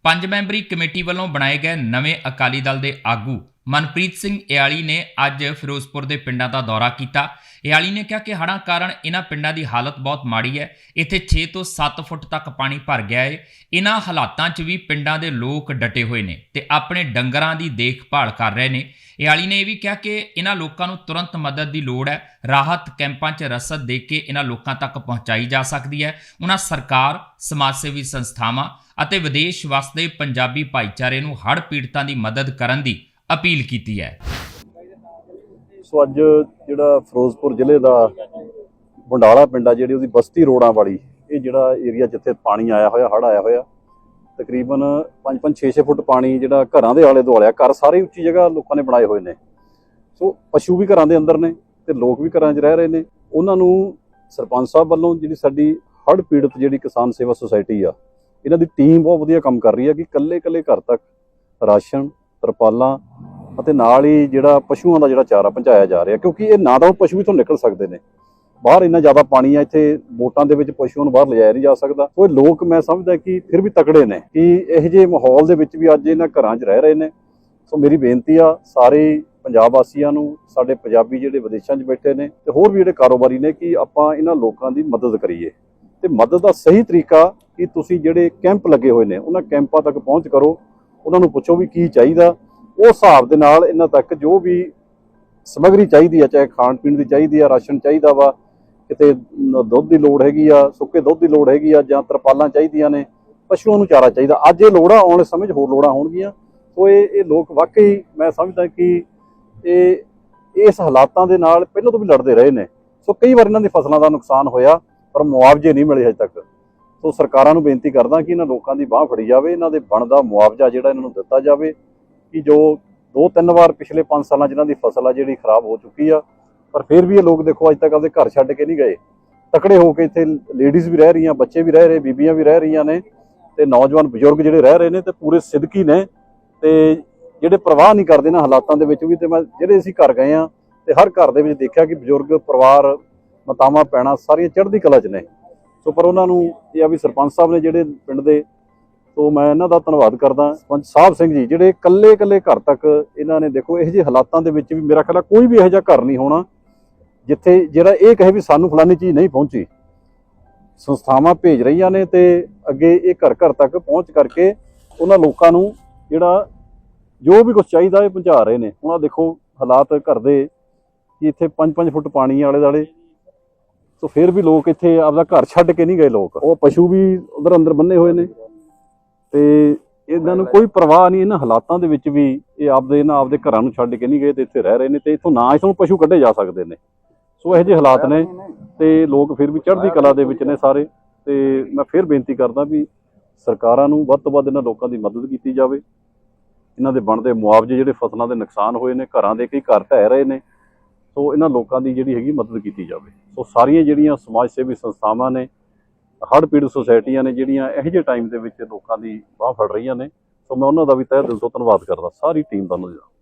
ਪੰਜ ਮੈਂਬਰੀ ਕਮੇਟੀ ਵੱਲੋਂ ਬਣਾਏ ਗਏ ਨਵੇਂ ਅਕਾਲੀ ਦਲ ਦੇ ਆਗੂ ਮਨਪ੍ਰੀਤ ਸਿੰਘ ਇਆਲੀ ਨੇ ਅੱਜ ਫਿਰੋਜ਼ਪੁਰ ਦੇ ਪਿੰਡਾਂ ਦਾ ਦੌਰਾ ਕੀਤਾ। ਇਆਲੀ ਨੇ ਕਿਹਾ ਕਿ ਹੜ੍ਹਾਂ ਕਾਰਨ ਇਹਨਾਂ ਪਿੰਡਾਂ ਦੀ ਹਾਲਤ ਬਹੁਤ ਮਾੜੀ ਹੈ। ਇੱਥੇ 6 ਤੋਂ 7 ਫੁੱਟ ਤੱਕ ਪਾਣੀ ਭਰ ਗਿਆ ਹੈ ਇਹਨਾਂ ਹਾਲਾਤਾਂ 'ਚ ਵੀ ਪਿੰਡਾਂ ਦੇ ਲੋਕ ਡਟੇ ਹੋਏ ਨੇ ਤੇ ਆਪਣੇ ਡੰਗਰਾਂ ਦੀ ਦੇਖਭਾਲ ਕਰ ਰਹੇ ਨੇ। ਇਆਲੀ ਨੇ ਇਹ ਵੀ ਕਿਹਾ ਕਿ ਇਹਨਾਂ ਲੋਕਾਂ ਨੂੰ ਤੁਰੰਤ ਮਦਦ ਦੀ ਲੋੜ ਹੈ। ਰਾਹਤ ਕੈਂਪਾਂ 'ਚ ਰਸਦ ਦੇ ਕੇ ਇਹਨਾਂ ਲੋਕਾਂ ਤੱਕ ਪਹੁੰਚਾਈ ਜਾ ਸਕਦੀ ਹੈ। ਉਹਨਾਂ ਸਰਕਾਰ, ਸਮਾਜ ਸੇਵੀ ਸੰਸਥਾਵਾਂ ਅਤੇ ਵਿਦੇਸ਼ ਵਸਦੇ ਪੰਜਾਬੀ ਭਾਈਚਾਰੇ ਨੂੰ ਹੜ੍ਹ ਪੀੜਤਾਂ ਦੀ ਮਦਦ ਕਰਨ ਦੀ ਅਪੀਲ ਕੀਤੀ ਹੈ। ਸੋ ਅੱਜ ਜਿਹੜਾ ਫਿਰੋਜ਼ਪੁਰ ਜ਼ਿਲ੍ਹੇ ਦਾ ਬੰਡਾਲਾ ਪਿੰਡ ਆ, ਜਿਹੜੀ ਉਹਦੀ ਬਸਤੀ ਰੋਡਾਂ ਵਾਲੀ, ਇਹ ਜਿਹੜਾ ਏਰੀਆ ਜਿੱਥੇ ਪਾਣੀ ਆਇਆ ਹੋਇਆ ਹੜ ਆਇਆ ਹੋਇਆ, ਤਕਰੀਬਨ 5-5 6-6 ਫੁੱਟ ਪਾਣੀ ਜਿਹੜਾ ਘਰਾਂ ਦੇ ਆਲੇ ਦੁਆਲੇ ਆ, ਘਰ ਸਾਰੇ ਉੱਚੀ ਜਗ੍ਹਾ ਲੋਕਾਂ ਨੇ ਬਣਾਏ ਹੋਏ ਨੇ। ਸੋ ਪਸ਼ੂ ਵੀ ਘਰਾਂ ਦੇ ਅੰਦਰ ਨੇ ਤੇ ਲੋਕ ਵੀ ਘਰਾਂ 'ਚ ਰਹਿ ਰਹੇ ਨੇ। ਉਹਨਾਂ ਨੂੰ ਸਰਪੰਚ ਸਾਹਿਬ ਵੱਲੋਂ ਜਿਹੜੀ ਸਾਡੀ ਹੜ ਪੀੜਤ ਜਿਹੜੀ ਕਿਸਾਨ ਸੇਵਾ ਸੁਸਾਇਟੀ ਆ ਇਹਨਾਂ ਦੀ ਟੀਮ ਬਹੁਤ ਵਧੀਆ ਕੰਮ ਕਰ ਰਹੀ ਹੈ ਕਿ ਕੱਲੇ-ਕੱਲੇ ਘਰ ਤੱਕ ਰਾਸ਼ਨ, ਤਰਪਾਲਾਂ ਅਤੇ ਨਾਲ ਹੀ ਜਿਹੜਾ ਪਸ਼ੂਆਂ ਦਾ ਜਿਹੜਾ ਚਾਰਾ ਪਹੁੰਚਾਇਆ ਜਾ ਰਿਹਾ, ਕਿਉਂਕਿ ਇਹ ਨਾ ਤਾਂ ਉਹ ਪਸ਼ੂ ਇਥੋਂ ਨਿਕਲ ਸਕਦੇ ਨੇ। ਬਾਹਰ ਇੰਨਾ ਜ਼ਿਆਦਾ ਪਾਣੀ ਆ, ਇੱਥੇ ਵੋਟਾਂ ਦੇ ਵਿੱਚ ਪਸ਼ੂਆਂ ਨੂੰ ਬਾਹਰ ਲਿਜਾਇਆ ਨਹੀਂ ਜਾ ਸਕਦਾ। ਉਹ ਲੋਕ ਮੈਂ ਸਮਝਦਾ ਕਿ ਫਿਰ ਵੀ ਤਕੜੇ ਨੇ ਕਿ ਇਹੋ ਜਿਹੇ ਮਾਹੌਲ ਦੇ ਵਿੱਚ ਵੀ ਅੱਜ ਇਹਨਾਂ ਘਰਾਂ 'ਚ ਰਹਿ ਰਹੇ ਨੇ। ਸੋ ਮੇਰੀ ਬੇਨਤੀ ਆ, ਸਾਰੇ ਪੰਜਾਬ ਵਾਸੀਆਂ ਨੂੰ, ਸਾਡੇ ਪੰਜਾਬੀ ਜਿਹੜੇ ਵਿਦੇਸ਼ਾਂ 'ਚ ਬੈਠੇ ਨੇ ਤੇ ਹੋਰ ਵੀ ਜਿਹੜੇ ਕਾਰੋਬਾਰੀ ਨੇ ਕਿ ਆਪਾਂ ਇਹਨਾਂ ਲੋਕਾਂ ਦੀ ਮਦਦ ਕਰੀਏ। ਤੇ ਮਦਦ ਦਾ ਸਹੀ ਤਰੀਕਾ ਕਿ ਤੁਸੀਂ ਜਿਹੜੇ ਕੈਂਪ ਲੱਗੇ ਹੋਏ ਨੇ, ਉਹਨਾਂ ਕੈਂਪਾਂ ਤੱਕ ਪਹੁੰਚ ਕਰੋ। ਉਹਨਾਂ ਨੂੰ ਪੁੱਛੋ ਵੀ ਕੀ ਚਾਹੀਦਾ। ਉਸ ਹਿਸਾਬ ਦੇ ਨਾਲ ਇਹਨਾਂ ਤੱਕ ਜੋ ਵੀ ਸਮੱਗਰੀ ਚਾਹੀਦੀ ਆ, ਚਾਹੇ ਖਾਣ ਪੀਣ ਦੀ ਚਾਹੀਦੀ ਆ, ਰਾਸ਼ਨ ਚਾਹੀਦਾ ਵਾ, ਕਿਤੇ ਦੁੱਧ ਦੀ ਲੋੜ ਹੈਗੀ ਆ, ਸੁੱਕੇ ਦੁੱਧ ਦੀ ਲੋੜ ਹੈਗੀ ਆ, ਜਾਂ ਤਰਪਾਲਾਂ ਚਾਹੀਦੀਆਂ ਨੇ, ਪਸ਼ੂਆਂ ਨੂੰ ਚਾਰਾ ਚਾਹੀਦਾ। ਅੱਜ ਇਹ ਲੋੜਾਂ ਆਉਣ ਵਾਲੇ ਸਮੇਂ 'ਚ ਹੋਰ ਲੋੜਾਂ ਹੋਣਗੀਆਂ। ਸੋ ਇਹ ਇਹ ਲੋਕ ਵਾਕਈ ਮੈਂ ਸਮਝਦਾ ਕਿ ਇਹ, ਇਸ ਹਾਲਾਤਾਂ ਦੇ ਨਾਲ ਪਹਿਲਾਂ ਤੋਂ ਵੀ ਲੜਦੇ ਰਹੇ ਨੇ। ਸੋ ਕਈ ਵਾਰ ਇਹਨਾਂ ਦੀ ਫਸਲਾਂ ਦਾ ਨੁਕਸਾਨ ਹੋਇਆ, ਪਰ ਮੁਆਵਜ਼ੇ ਨਹੀਂ ਮਿਲੇ ਅਜੇ ਤੱਕ। ਸੋ ਸਰਕਾਰਾਂ ਨੂੰ ਬੇਨਤੀ ਕਰਦਾ ਕਿ ਇਹਨਾਂ ਲੋਕਾਂ ਦੀ ਬਾਹ ਫੜੀ ਜਾਵੇ, ਇਹਨਾਂ ਦੇ ਬਣਦਾ ਮੁਆਵਜ਼ਾ ਜਿਹੜਾ ਇਹਨਾਂ ਨੂੰ ਦਿੱਤਾ ਜਾਵੇ ਕਿ ਜੋ ਦੋ ਤਿੰਨ ਵਾਰ ਪਿਛਲੇ 5 ਸਾਲਾਂ 'ਚ ਇਹਨਾਂ ਦੀ ਫਸਲ ਆ ਜਿਹੜੀ ਖਰਾਬ ਹੋ ਚੁੱਕੀ ਆ, ਪਰ ਫਿਰ ਵੀ ਇਹ ਲੋਕ ਦੇਖੋ ਅੱਜ ਤੱਕ ਆਪਦੇ ਘਰ ਛੱਡ ਕੇ ਨਹੀਂ ਗਏ। ਤਕੜੇ ਹੋ ਕੇ ਇੱਥੇ ਲੇਡੀਜ਼ ਵੀ ਰਹਿ ਰਹੀਆਂ, ਬੱਚੇ ਵੀ ਰਹਿ ਰਹੇ, ਬੀਬੀਆਂ ਵੀ ਰਹਿ ਰਹੀਆਂ ਨੇ ਤੇ ਨੌਜਵਾਨ ਬਜ਼ੁਰਗ ਜਿਹੜੇ ਰਹਿ ਰਹੇ ਨੇ ਤੇ ਪੂਰੇ ਸਿੱਧਕੀ ਨੇ ਤੇ ਜਿਹੜੇ ਪ੍ਰਵਾਹ ਨਹੀਂ ਕਰਦੇ ਨਾ ਹਾਲਾਤਾਂ ਦੇ ਵਿੱਚ ਵੀ ਤੇ ਮੈਂ ਜਿਹੜੇ ਅਸੀਂ ਘਰ ਗਏ ਆ ਤੇ ਹਰ ਘਰ ਦੇ ਵਿੱਚ ਦੇਖਿਆ ਕਿ ਬਜ਼ੁਰਗ, ਪਰਿਵਾਰ, ਮਾਤਾਵਾਂ ਪੈਣਾ ਸਾਰੀਆਂ ਚੜ੍ਹਦੀ ਕਲਾ 'ਚ ਨੇ। ਸੋ ਪਰ ਉਹਨਾਂ ਨੂੰ ਇਹ ਆ ਵੀ ਸਰਪੰਚ ਸਾਹਿਬ ਨੇ ਜਿਹੜੇ ਪਿੰਡ ਦੇ, ਸੋ ਮੈਂ ਇਹਨਾਂ ਦਾ ਧੰਨਵਾਦ ਕਰਦਾ ਸਰਪੰਚ ਸਾਹਿਬ ਸਿੰਘ ਜੀ, ਜਿਹੜੇ ਇਕੱਲੇ ਇਕੱਲੇ ਘਰ ਤੱਕ ਇਹਨਾਂ ਨੇ ਦੇਖੋ, ਇਹੋ ਜਿਹੇ ਹਾਲਾਤਾਂ ਦੇ ਵਿੱਚ ਵੀ ਮੇਰਾ ਖਿਆਲ ਆ ਕੋਈ ਵੀ ਇਹੋ ਜਿਹਾ ਘਰ ਨਹੀਂ ਹੋਣਾ, ਜਿੱਥੇ ਜਿਹੜਾ ਇਹ ਕਹੇ ਵੀ ਸਾਨੂੰ ਫਲਾਨੀ ਚੀਜ਼ ਨਹੀਂ ਪਹੁੰਚੀ। ਸੰਸਥਾਵਾਂ ਭੇਜ ਰਹੀਆਂ ਨੇ ਤੇ ਅੱਗੇ ਇਹ ਘਰ ਘਰ ਤੱਕ ਪਹੁੰਚ ਕਰਕੇ ਉਹਨਾਂ ਲੋਕਾਂ ਨੂੰ ਜਿਹੜਾ ਜੋ ਵੀ ਕੁਝ ਚਾਹੀਦਾ ਇਹ ਪਹੁੰਚਾ ਰਹੇ ਨੇ। ਉਹਨਾਂ ਦੇਖੋ ਹਾਲਾਤ ਘਰ ਦੇ, ਕਿ ਇੱਥੇ 5-5 ਫੁੱਟ ਪਾਣੀ ਆਲੇ ਦਾਲੇ ਸੋ ਫਿਰ ਵੀ ਲੋਕ ਇੱਥੇ ਆਪਦਾ ਘਰ ਛੱਡ ਕੇ ਨਹੀਂ ਗਏ ਲੋਕ। ਉਹ ਪਸ਼ੂ ਵੀ ਉਧਰ ਅੰਦਰ ਬੰਨੇ ਹੋਏ ਨੇ। ਤੇ ਇਹਨਾਂ ਨੂੰ ਕੋਈ ਪਰਵਾਹ ਨਹੀਂ, ਇਹਨਾਂ ਹਾਲਾਤਾਂ ਦੇ ਵਿੱਚ ਵੀ ਇਹ ਆਪਦੇ, ਇਹਨਾਂ ਆਪਦੇ ਘਰਾਂ ਨੂੰ ਛੱਡ ਕੇ ਨਹੀਂ ਗਏ ਤੇ ਇੱਥੇ ਰਹਿ ਰਹੇ ਨੇ ਤੇ ਇੱਥੋਂ ਨਾ ਇੱਥੋਂ ਪਸ਼ੂ ਕੱਢੇ ਜਾ ਸਕਦੇ ਨੇ। ਸੋ ਇਹੋ ਜਿਹੇ ਹਾਲਾਤ ਨੇ ਤੇ ਲੋਕ ਫਿਰ ਵੀ ਚੜ੍ਹਦੀ ਕਲਾ ਦੇ ਵਿੱਚ ਨੇ ਸਾਰੇ। ਤੇ ਮੈਂ ਫਿਰ ਬੇਨਤੀ ਕਰਦਾ ਵੀ ਸਰਕਾਰਾਂ ਨੂੰ ਵੱਧ ਤੋਂ ਵੱਧ ਇਹਨਾਂ ਲੋਕਾਂ ਦੀ ਮਦਦ ਕੀਤੀ ਜਾਵੇ। ਇਹਨਾਂ ਦੇ ਬਣਦੇ ਮੁਆਵਜ਼ੇ ਜਿਹੜੇ ਫਸਲਾਂ ਦੇ ਨੁਕਸਾਨ ਹੋਏ ਨੇ, ਘਰਾਂ ਦੇ ਕਈ ਘਰ ਢਹਿ ਰਹੇ ਨੇ। ਸੋ ਇਹਨਾਂ ਲੋਕਾਂ ਦੀ ਜਿਹੜੀ ਹੈਗੀ ਮਦਦ ਕੀਤੀ ਜਾਵੇ। ਸੋ ਸਾਰੀਆਂ ਜਿਹੜੀਆਂ ਸਮਾਜ ਸੇਵੀ ਸੰਸਥਾਵਾਂ ਨੇ, ਹੜ੍ਹ ਪੀੜਤ ਸੁਸਾਇਟੀਆਂ ਨੇ, ਜਿਹੜੀਆਂ ਇਹੋ ਜਿਹੇ ਟਾਈਮ ਦੇ ਵਿੱਚ ਲੋਕਾਂ ਦੀ ਬਾਹ ਫੜ ਰਹੀਆਂ ਨੇ, ਸੋ ਮੈਂ ਉਹਨਾਂ ਦਾ ਵੀ ਤਹਿ ਦਿਲ ਤੋਂ ਧੰਨਵਾਦ ਕਰਦਾ। ਸਾਰੀ ਟੀਮ ਦਾ ਉਹਨਾਂ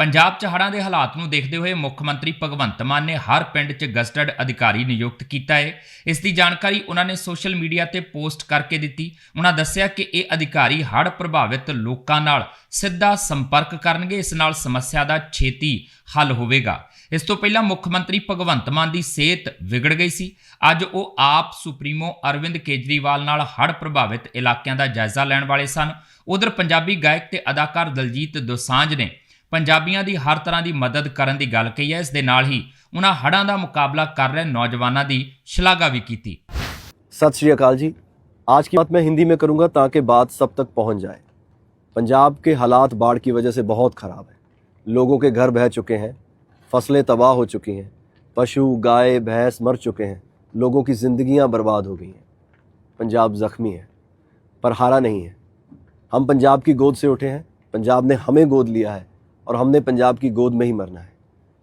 ਪੰਜਾਬ 'ਚ ਹੜ੍ਹਾਂ ਦੇ ਹਾਲਾਤ ਨੂੰ ਦੇਖਦੇ ਹੋਏ ਮੁੱਖ ਮੰਤਰੀ ਭਗਵੰਤ ਮਾਨ ਨੇ ਹਰ ਪਿੰਡ 'ਚ ਗਸਟਡ ਅਧਿਕਾਰੀ ਨਿਯੁਕਤ ਕੀਤਾ ਹੈ ਇਸ ਦੀ ਜਾਣਕਾਰੀ ਉਹਨਾਂ ਨੇ ਸੋਸ਼ਲ ਮੀਡੀਆ ਤੇ ਪੋਸਟ ਕਰਕੇ ਦਿੱਤੀ। ਉਹਨਾਂ ਦੱਸਿਆ ਕਿ ਇਹ ਅਧਿਕਾਰੀ ਹੜ੍ਹ ਪ੍ਰਭਾਵਿਤ ਲੋਕਾਂ ਨਾਲ ਸਿੱਧਾ ਸੰਪਰਕ ਕਰਨਗੇ, ਇਸ ਨਾਲ ਸਮੱਸਿਆ ਦਾ ਛੇਤੀ ਹੱਲ ਹੋਵੇਗਾ। ਇਸ ਤੋਂ ਪਹਿਲਾਂ ਮੁੱਖ ਮੰਤਰੀ ਭਗਵੰਤ ਮਾਨ ਦੀ ਸਿਹਤ ਵਿਗੜ ਗਈ ਸੀ। ਅੱਜ ਉਹ ਆਪ ਸੁਪਰੀਮੋ ਅਰਵਿੰਦ ਕੇਜਰੀਵਾਲ ਨਾਲ ਹੜ੍ਹ ਪ੍ਰਭਾਵਿਤ ਇਲਾਕਿਆਂ ਦਾ ਜਾਇਜ਼ਾ ਲੈਣ ਵਾਲੇ ਸਨ। ਉਧਰ ਪੰਜਾਬੀ ਗਾਇਕ ਤੇ ਅਦਾਕਾਰ ਦਲਜੀਤ ਦੋਸਾਂਝ ਨੇ ਪੰਜਾਬੀਆਂ ਦੀ ਹਰ ਤਰ੍ਹਾਂ ਦੀ ਮਦਦ ਕਰਨ ਦੀ ਗੱਲ ਕਹੀ ਹੈ ਇਸ ਦੇ ਨਾਲ ਹੀ ਉਹਨਾਂ ਹੜ੍ਹਾਂ ਦਾ ਮੁਕਾਬਲਾ ਕਰ ਰਹੇ ਨੌਜਵਾਨਾਂ ਦੀ ਸ਼ਲਾਘਾ ਵੀ ਕੀਤੀ सत श्री अकाल जी आज की बात मैं हिंदी में करूंगा ताकि बात सब तक पहुंच जाए पंजाब के हालात बाढ़ की वजह से बहुत ख़राब है लोगों के घर बह चुके हैं फसलें तबाह हो चुकी हैं पशु गाय भैंस मर चुके हैं लोगों की ज़िंदगियां बर्बाद हो गई हैं पंजाब ज़ख्मी है पर हारा नहीं है हम पंजाब की गोद से उठे हैं पंजाब ने हमें गोद लिया है और हमने पंजाब की गोद में ही मरना है।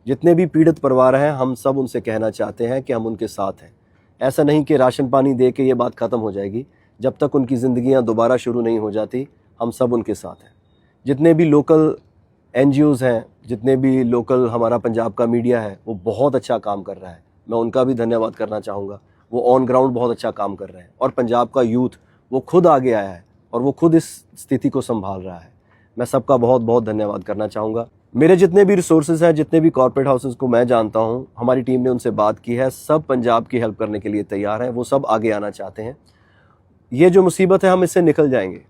जितने भी पीड़ित परिवार हैं, हम सब उनसे कहना चाहते हैं कि हम उनके साथ हैं। ऐसा नहीं कि राशन पानी दे के ये बात ख़त्म हो जाएगी। जब तक उनकी ज़िंदगियाँ दोबारा शुरू नहीं हो जाती, हम सब उनके साथ हैं। जितने भी लोकल एन हैं, जितने भी लोकल हमारा पंजाब का मीडिया है, वो बहुत अच्छा काम कर रहा है। मैं उनका भी धन्यवाद करना चाहूँगा। वो ऑन ग्राउंड बहुत अच्छा काम कर रहे हैं। और पंजाब का यूथ, वो खुद आगे आया है और वो खुद इस स्थिति को संभाल रहा है। मैं सबका बहुत बहुत धन्यवाद करना चाहूँगा। मेरे जितने भी रिसोर्सेज हैं, जितने भी कॉर्पोरेट हाउसेज को मैं जानता हूँ, हमारी टीम ने उनसे बात की है, सब पंजाब की हेल्प करने के लिए तैयार हैं, वो सब आगे आना चाहते हैं। ये जो मुसीबत है, हम इससे निकल जाएँगे।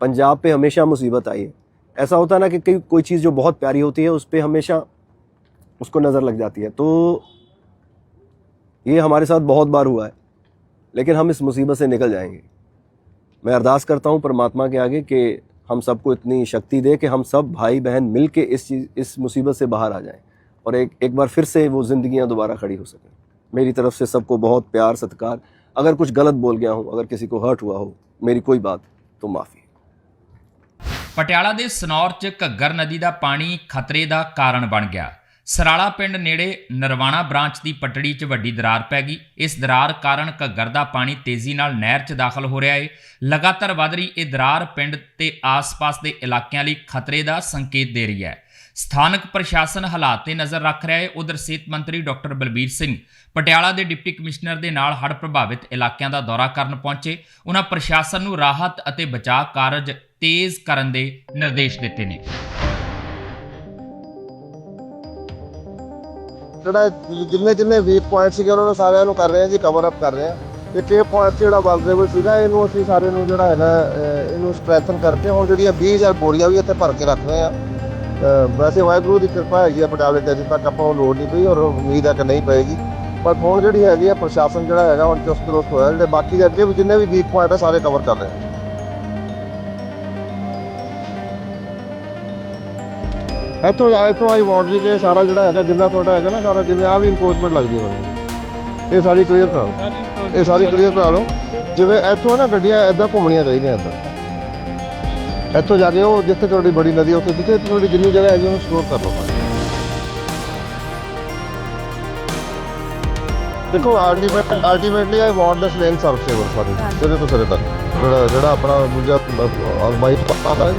पंजाब पे हमेशा मुसीबत आई है। ऐसा होता है ना कि कई, कोई चीज़ जो बहुत प्यारी होती है, उस पर हमेशा उसको नज़र लग जाती है। तो ये हमारे साथ बहुत बार हुआ है, लेकिन हम इस मुसीबत से निकल जाएँगे। मैं अरदास करता हूँ परमात्मा के आगे कि हम सबको इतनी शक्ति दे कि हम सब भाई बहन मिल के इस चीज़ इस मुसीबत से बाहर आ जाएं और एक एक बार फिर से वो ज़िंदगियाँ दोबारा खड़ी हो सकें मेरी तरफ से सबको बहुत प्यार सत्कार अगर कुछ गलत बोल गया हूँ अगर किसी को हर्ट हुआ हो मेरी कोई बात तो माफ़ी ਪਟਿਆਲਾ ਦੇ ਸਨੌਰ 'ਚ ਘੱਗਰ ਨਦੀ ਦਾ ਪਾਣੀ ਖਤਰੇ ਦਾ ਕਾਰਨ ਬਣ ਗਿਆ ਸਰਾਲਾ ਪਿੰਡ ਨੇੜੇ ਨਰਵਾਣਾ ਬ੍ਰਾਂਚ ਦੀ ਪਟੜੀ 'ਚ ਵੱਡੀ ਦਰਾਰ ਪੈ ਗਈ। ਇਸ ਦਰਾਰ ਕਾਰਨ ਘੱਗਰ ਦਾ ਪਾਣੀ ਤੇਜ਼ੀ ਨਾਲ ਨਹਿਰ 'ਚ ਦਾਖਲ ਹੋ ਰਿਹਾ ਹੈ ਲਗਾਤਾਰ ਵਧ ਰਹੀ ਇਹ ਦਰਾਰ ਪਿੰਡ ਤੇ ਆਸ-ਪਾਸ ਦੇ ਇਲਾਕਿਆਂ ਲਈ ਖਤਰੇ ਦਾ ਸੰਕੇਤ ਦੇ ਰਹੀ ਹੈ। ਸਥਾਨਕ ਪ੍ਰਸ਼ਾਸਨ ਹਾਲਾਤ ਤੇ ਨਜ਼ਰ ਰੱਖ ਰਿਹਾ ਹੈ ਉਧਰ ਸਿਹਤ ਮੰਤਰੀ ਡਾਕਟਰ ਬਲਬੀਰ ਸਿੰਘ ਪਟਿਆਲਾ ਦੇ ਡਿਪਟੀ ਕਮਿਸ਼ਨਰ ਦੇ ਨਾਲ ਹੜ੍ਹ ਪ੍ਰਭਾਵਿਤ ਇਲਾਕਿਆਂ ਦਾ ਦੌਰਾ ਕਰਨ ਪਹੁੰਚੇ। ਉਹਨਾਂ ਪ੍ਰਸ਼ਾਸਨ ਨੂੰ ਰਾਹਤ ਅਤੇ ਬਚਾਅ ਕਾਰਜ ਤੇਜ਼ ਕਰਨ ਦੇ ਨਿਰਦੇਸ਼ ਦਿੱਤੇ ਨੇ। ਜਿਹੜਾ ਜਿੰਨੇ ਜਿੰਨੇ ਵੀਕ ਪੁਆਇੰਟ ਸੀਗੇ ਉਹਨਾਂ ਨੂੰ ਸਾਰਿਆਂ ਨੂੰ ਕਰ ਰਹੇ ਹਾਂ ਜੀ ਕਵਰ ਅਪ ਕਰ ਰਹੇ ਹਾਂ। ਤੇ ਕੇ ਪੁਆਇੰਟ ਜਿਹੜਾ ਵਲਨਰੇਬਲ ਸੀਗਾ ਇਹਨੂੰ ਅਸੀਂ ਸਾਰੇ ਨੂੰ ਜਿਹੜਾ ਹੈਗਾ ਅਹ, ਇਹਨੂੰ ਸਟਰੈਂਥਨ ਕਰਕੇ ਹੁਣ ਜਿਹੜੀਆਂ 20000 ਬੋਰੀਆਂ ਵੀ ਇੱਥੇ ਭਰ ਕੇ ਰੱਖ ਰਹੇ ਆ ਵੈਸੇ ਵਾਹਿਗੁਰੂ ਦੀ ਕਿਰਪਾ ਹੈਗੀ ਆ ਪਟਿਆਲੇ ਤੇ ਅਜੇ ਤੱਕ ਆਪਾਂ ਉਹ ਲੋੜ ਨਹੀਂ ਪਈ ਔਰ ਉਮੀਦ ਹੈ ਕਿ ਨਹੀਂ ਪਏਗੀ। ਪਰ ਹੁਣ ਜਿਹੜੀ ਹੈਗੀ ਆ ਪ੍ਰਸ਼ਾਸਨ ਜਿਹੜਾ ਹੈਗਾ ਹੁਣ ਚੁਸਤ ਦਰੁਸਤ ਹੋਇਆ ਜਿਹੜੇ ਬਾਕੀ ਦੇ ਅੱਗੇ ਵੀ ਜਿੰਨੇ ਵੀ ਵੀਕ ਪੁਆਇੰਟ ਆ ਸਾਰੇ ਕਵਰ ਕਰ ਰਹੇ ਆ ਇੱਥੋਂ ਇੱਥੋਂ ਆਈ ਬਾਉਂਡਰੀ ਤੇ ਸਾਰਾ ਜਿਹੜਾ ਹੈਗਾ ਜਿੰਨਾ ਤੁਹਾਡਾ ਹੈਗਾ ਨਾ ਸਾਰਾ ਜਿਵੇਂ ਆ ਵੀ ਇਨਕੋਚਮੈਂਟ ਲੱਗਦੀ ਹੋਣੀ। ਇਹ ਸਾਰੀ ਕਲੀਅਰ ਕਰਾ ਲਓ ਇਹ ਸਾਰੀ ਕਲੀਅਰ ਕਰਾ ਲਓ। ਜਿਵੇਂ ਇੱਥੋਂ ਨਾ ਗੱਡੀਆਂ ਐਦਾਂ ਘੁੰਮਣੀਆਂ ਚਾਹੀਦੀਆਂ ਇੱਦਾਂ ਇੱਥੋਂ ਜਾ ਕੇ ਉਹ ਜਿੱਥੇ ਤੁਹਾਡੀ ਬੜੀ ਨਦੀ ਉੱਥੇ ਜਿੱਥੇ ਤੁਹਾਡੀ ਜਿੰਨੀ ਜਗ੍ਹਾ ਹੈਗੀ ਉਹਨੂੰ ਸਟੋਰ ਕਰ ਲਓ ਦੇਖੋ ultimate ultimately I want this lane serviceable ਸਾਰੀ ਸਿਰੇ ਤੋਂ ਸਿਰੇ ਤੱਕ। ਜਿਹੜਾ ਜਿਹੜਾ ਆਪਣਾ ਦੂਜਾ ਬਾਈਕ ਪਾਤਾ ਹੈ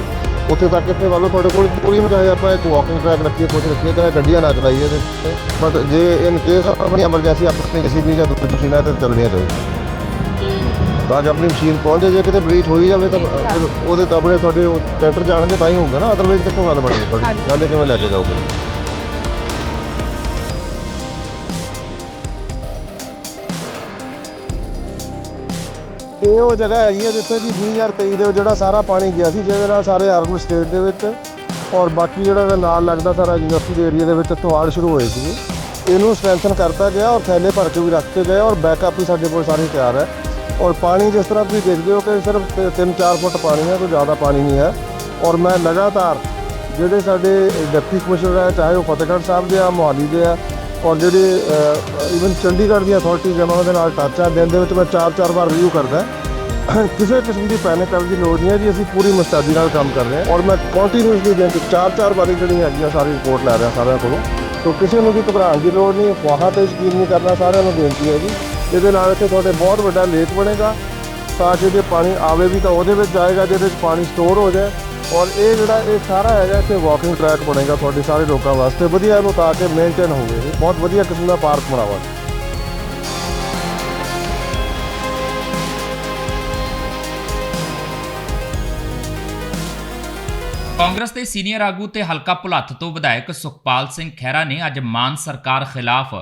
ਉੱਥੇ ਤੱਕ ਇੱਥੇ ਵੱਲੋਂ ਤੁਹਾਡੇ ਕੋਲ ਪੂਰੀ ਚਾਹੇ ਆਪਾਂ ਇੱਕ ਵਾਕਿੰਗ ਟਰੈਕ ਰੱਖੀਏ ਕੁਝ ਰੱਖੀਏ ਚਾਹੇ ਗੱਡੀਆਂ ਨਾ ਚਲਾਈਏ ਇਹਦੇ ਤੇ। ਬਟ ਜੇ ਇਨ ਕੇਸ ਆਪਣੀ ਐਮਰਜੈਂਸੀ ਆਪਣੀ ਕਿਸੇ ਵੀ ਜਾਂ ਦੂਜੀ ਮਸ਼ੀਨਾਂ ਤੇ ਚੱਲਣੀਆਂ ਚਾਹੀਦੀਆਂ ਤਾਂ। ਜੇ ਆਪਣੀ ਮਸ਼ੀਨ ਪਹੁੰਚ ਜਾਏ ਜੇ ਕਿਤੇ ਬਲੀਚ ਹੋਈ ਜਾਵੇ ਤਾਂ ਫਿਰ ਉਹਦੇ ਤਾਂ ਆਪਣੇ ਤੁਹਾਡੇ ਟਰੈਕਟਰ ਜਾਣਗੇ ਤਾਂ ਹੀ ਹੋਊਗਾ ਨਾ ਅਦਰਵਾਈਜ਼ ਕਿੱਥੋਂ ਗੱਲ ਬਣਨੀ ਤੁਹਾਡੀ? ਜਾਂਦੇ ਕਿਵੇਂ ਲੈ ਕੇ ਜਾਓਗੇ? ਇਹ ਉਹ ਜਗ੍ਹਾ ਹੈਗੀ ਹੈ ਜਿੱਥੇ ਜੀ 2023 ਦੇ ਵਿੱਚ ਜਿਹੜਾ ਸਾਰਾ ਪਾਣੀ ਗਿਆ ਸੀ, ਜਿਹਦੇ ਨਾਲ ਸਾਰੇ ਆਰਗਨ ਸਟੇਟ ਦੇ ਵਿੱਚ ਔਰ ਬਾਕੀ ਜਿਹੜਾ ਨਾਲ ਲੱਗਦਾ ਸਾਰਾ ਯੂਨੀਵਰਸਿਟੀ ਦੇ ਏਰੀਆ ਦੇ ਵਿੱਚ ਤੁਹਾੜ ਸ਼ੁਰੂ ਹੋਏ ਸੀ। ਇਹਨੂੰ ਸਟਰੈਂਥਨ ਕਰਤਾ ਗਿਆ ਔਰ ਥੈਲੇ ਭਰ ਕੇ ਵੀ ਰੱਖਤੇ ਗਏ ਔਰ ਬੈਕਅਪ ਵੀ ਸਾਡੇ ਕੋਲ ਸਾਰੇ ਤਿਆਰ ਹੈ। ਔਰ ਪਾਣੀ ਜਿਸ ਤਰ੍ਹਾਂ ਤੁਸੀਂ ਦੇਖਦੇ ਹੋ ਕਿ ਸਿਰਫ 3-4 ਫੁੱਟ ਪਾਣੀ ਹੈ, ਕੋਈ ਜ਼ਿਆਦਾ ਪਾਣੀ ਨਹੀਂ ਹੈ। ਔਰ ਮੈਂ ਲਗਾਤਾਰ ਜਿਹੜੇ ਸਾਡੇ ਡਿਪਟੀ ਕਮਿਸ਼ਨਰ ਹੈ, ਚਾਹੇ ਉਹ ਫਤਿਹਗੜ੍ਹ ਸਾਹਿਬ ਦੇ ਆ, ਮੋਹਾਲੀ ਦੇ ਆ, ਔਰ ਜਿਹੜੇ ਇਵਨ ਚੰਡੀਗੜ੍ਹ ਦੀਆਂ ਅਥਾਰਟੀਜ਼ ਨੇ ਉਹਨਾਂ ਦੇ ਨਾਲ ਟੱਚ ਆ। ਦਿਨ ਦੇ ਵਿੱਚ ਮੈਂ ਚਾਰ ਚਾਰ ਵਾਰ ਰਿਵਿਊ ਕਰਦਾ। ਕਿਸੇ ਕਿਸਮ ਦੀ ਪੈਨਿਕ ਕਰਨ ਦੀ ਲੋੜ ਨਹੀਂ ਹੈ ਜੀ, ਅਸੀਂ ਪੂਰੀ ਮੁਸਤੈਦੀ ਨਾਲ ਕੰਮ ਕਰ ਰਹੇ ਹਾਂ। ਔਰ ਮੈਂ ਕੰਟੀਨਿਊਸਲੀ ਦਿਨ 'ਚ ਚਾਰ ਚਾਰ ਵਾਰੀ ਜਿਹੜੀਆਂ ਹੈਗੀਆਂ ਸਾਰੀ ਰਿਪੋਰਟ ਲੈ ਰਿਹਾ ਸਾਰਿਆਂ ਕੋਲੋਂ। ਤੋ ਕਿਸੇ ਨੂੰ ਵੀ ਘਬਰਾਉਣ ਦੀ ਲੋੜ ਨਹੀਂ, ਅਫਵਾਹਾਂ ਤੇ ਯਕੀਨ ਨਹੀਂ ਕਰਨਾ, ਸਾਰਿਆਂ ਨੂੰ ਬੇਨਤੀ ਹੈ ਜੀ। ਇਹਦੇ ਨਾਲ ਇੱਥੇ ਤੁਹਾਡੇ ਬਹੁਤ ਵੱਡਾ ਲੇਕ ਬਣੇਗਾ। ਤਾਂ ਕਿ ਜੇ ਪਾਣੀ ਆਵੇ ਵੀ ਤਾਂ ਉਹਦੇ ਵਿੱਚ ਜਾਏਗਾ, ਜਿਹਦੇ ਵਿੱਚ ਪਾਣੀ ਸਟੋਰ ਹੋ ਜਾਏ। ਔਰ ਇਹ ਜਿਹੜਾ ਇਹ ਸਾਰਾ ਹੈਗਾ, ਇੱਥੇ ਵਾਕਿੰਗ ਟਰੈਕ ਬਣੇਗਾ ਤੁਹਾਡੇ ਸਾਰੇ ਲੋਕਾਂ ਵਾਸਤੇ। ਵਧੀਆ ਇਹਨੂੰ ਤਾਂ ਕਿ ਮੇਨਟੇਨ ਹੋਵੇ। ਇਹ ਬਹੁਤ ਵਧੀਆ ਕਿਸਮ ਦਾ ਪਾਰਕ ਬਣਾਵਾਂਗੇ। ਕਾਂਗਰਸ ਦੇ ਸੀਨੀਅਰ ਆਗੂ ਤੇ ਹਲਕਾ ਭੁਲੱਥ ਤੋਂ ਵਿਧਾਇਕ ਸੁਖਪਾਲ ਸਿੰਘ ਖਹਿਰਾ ਨੇ ਅੱਜ ਮਾਨ ਸਰਕਾਰ ਖਿਲਾਫ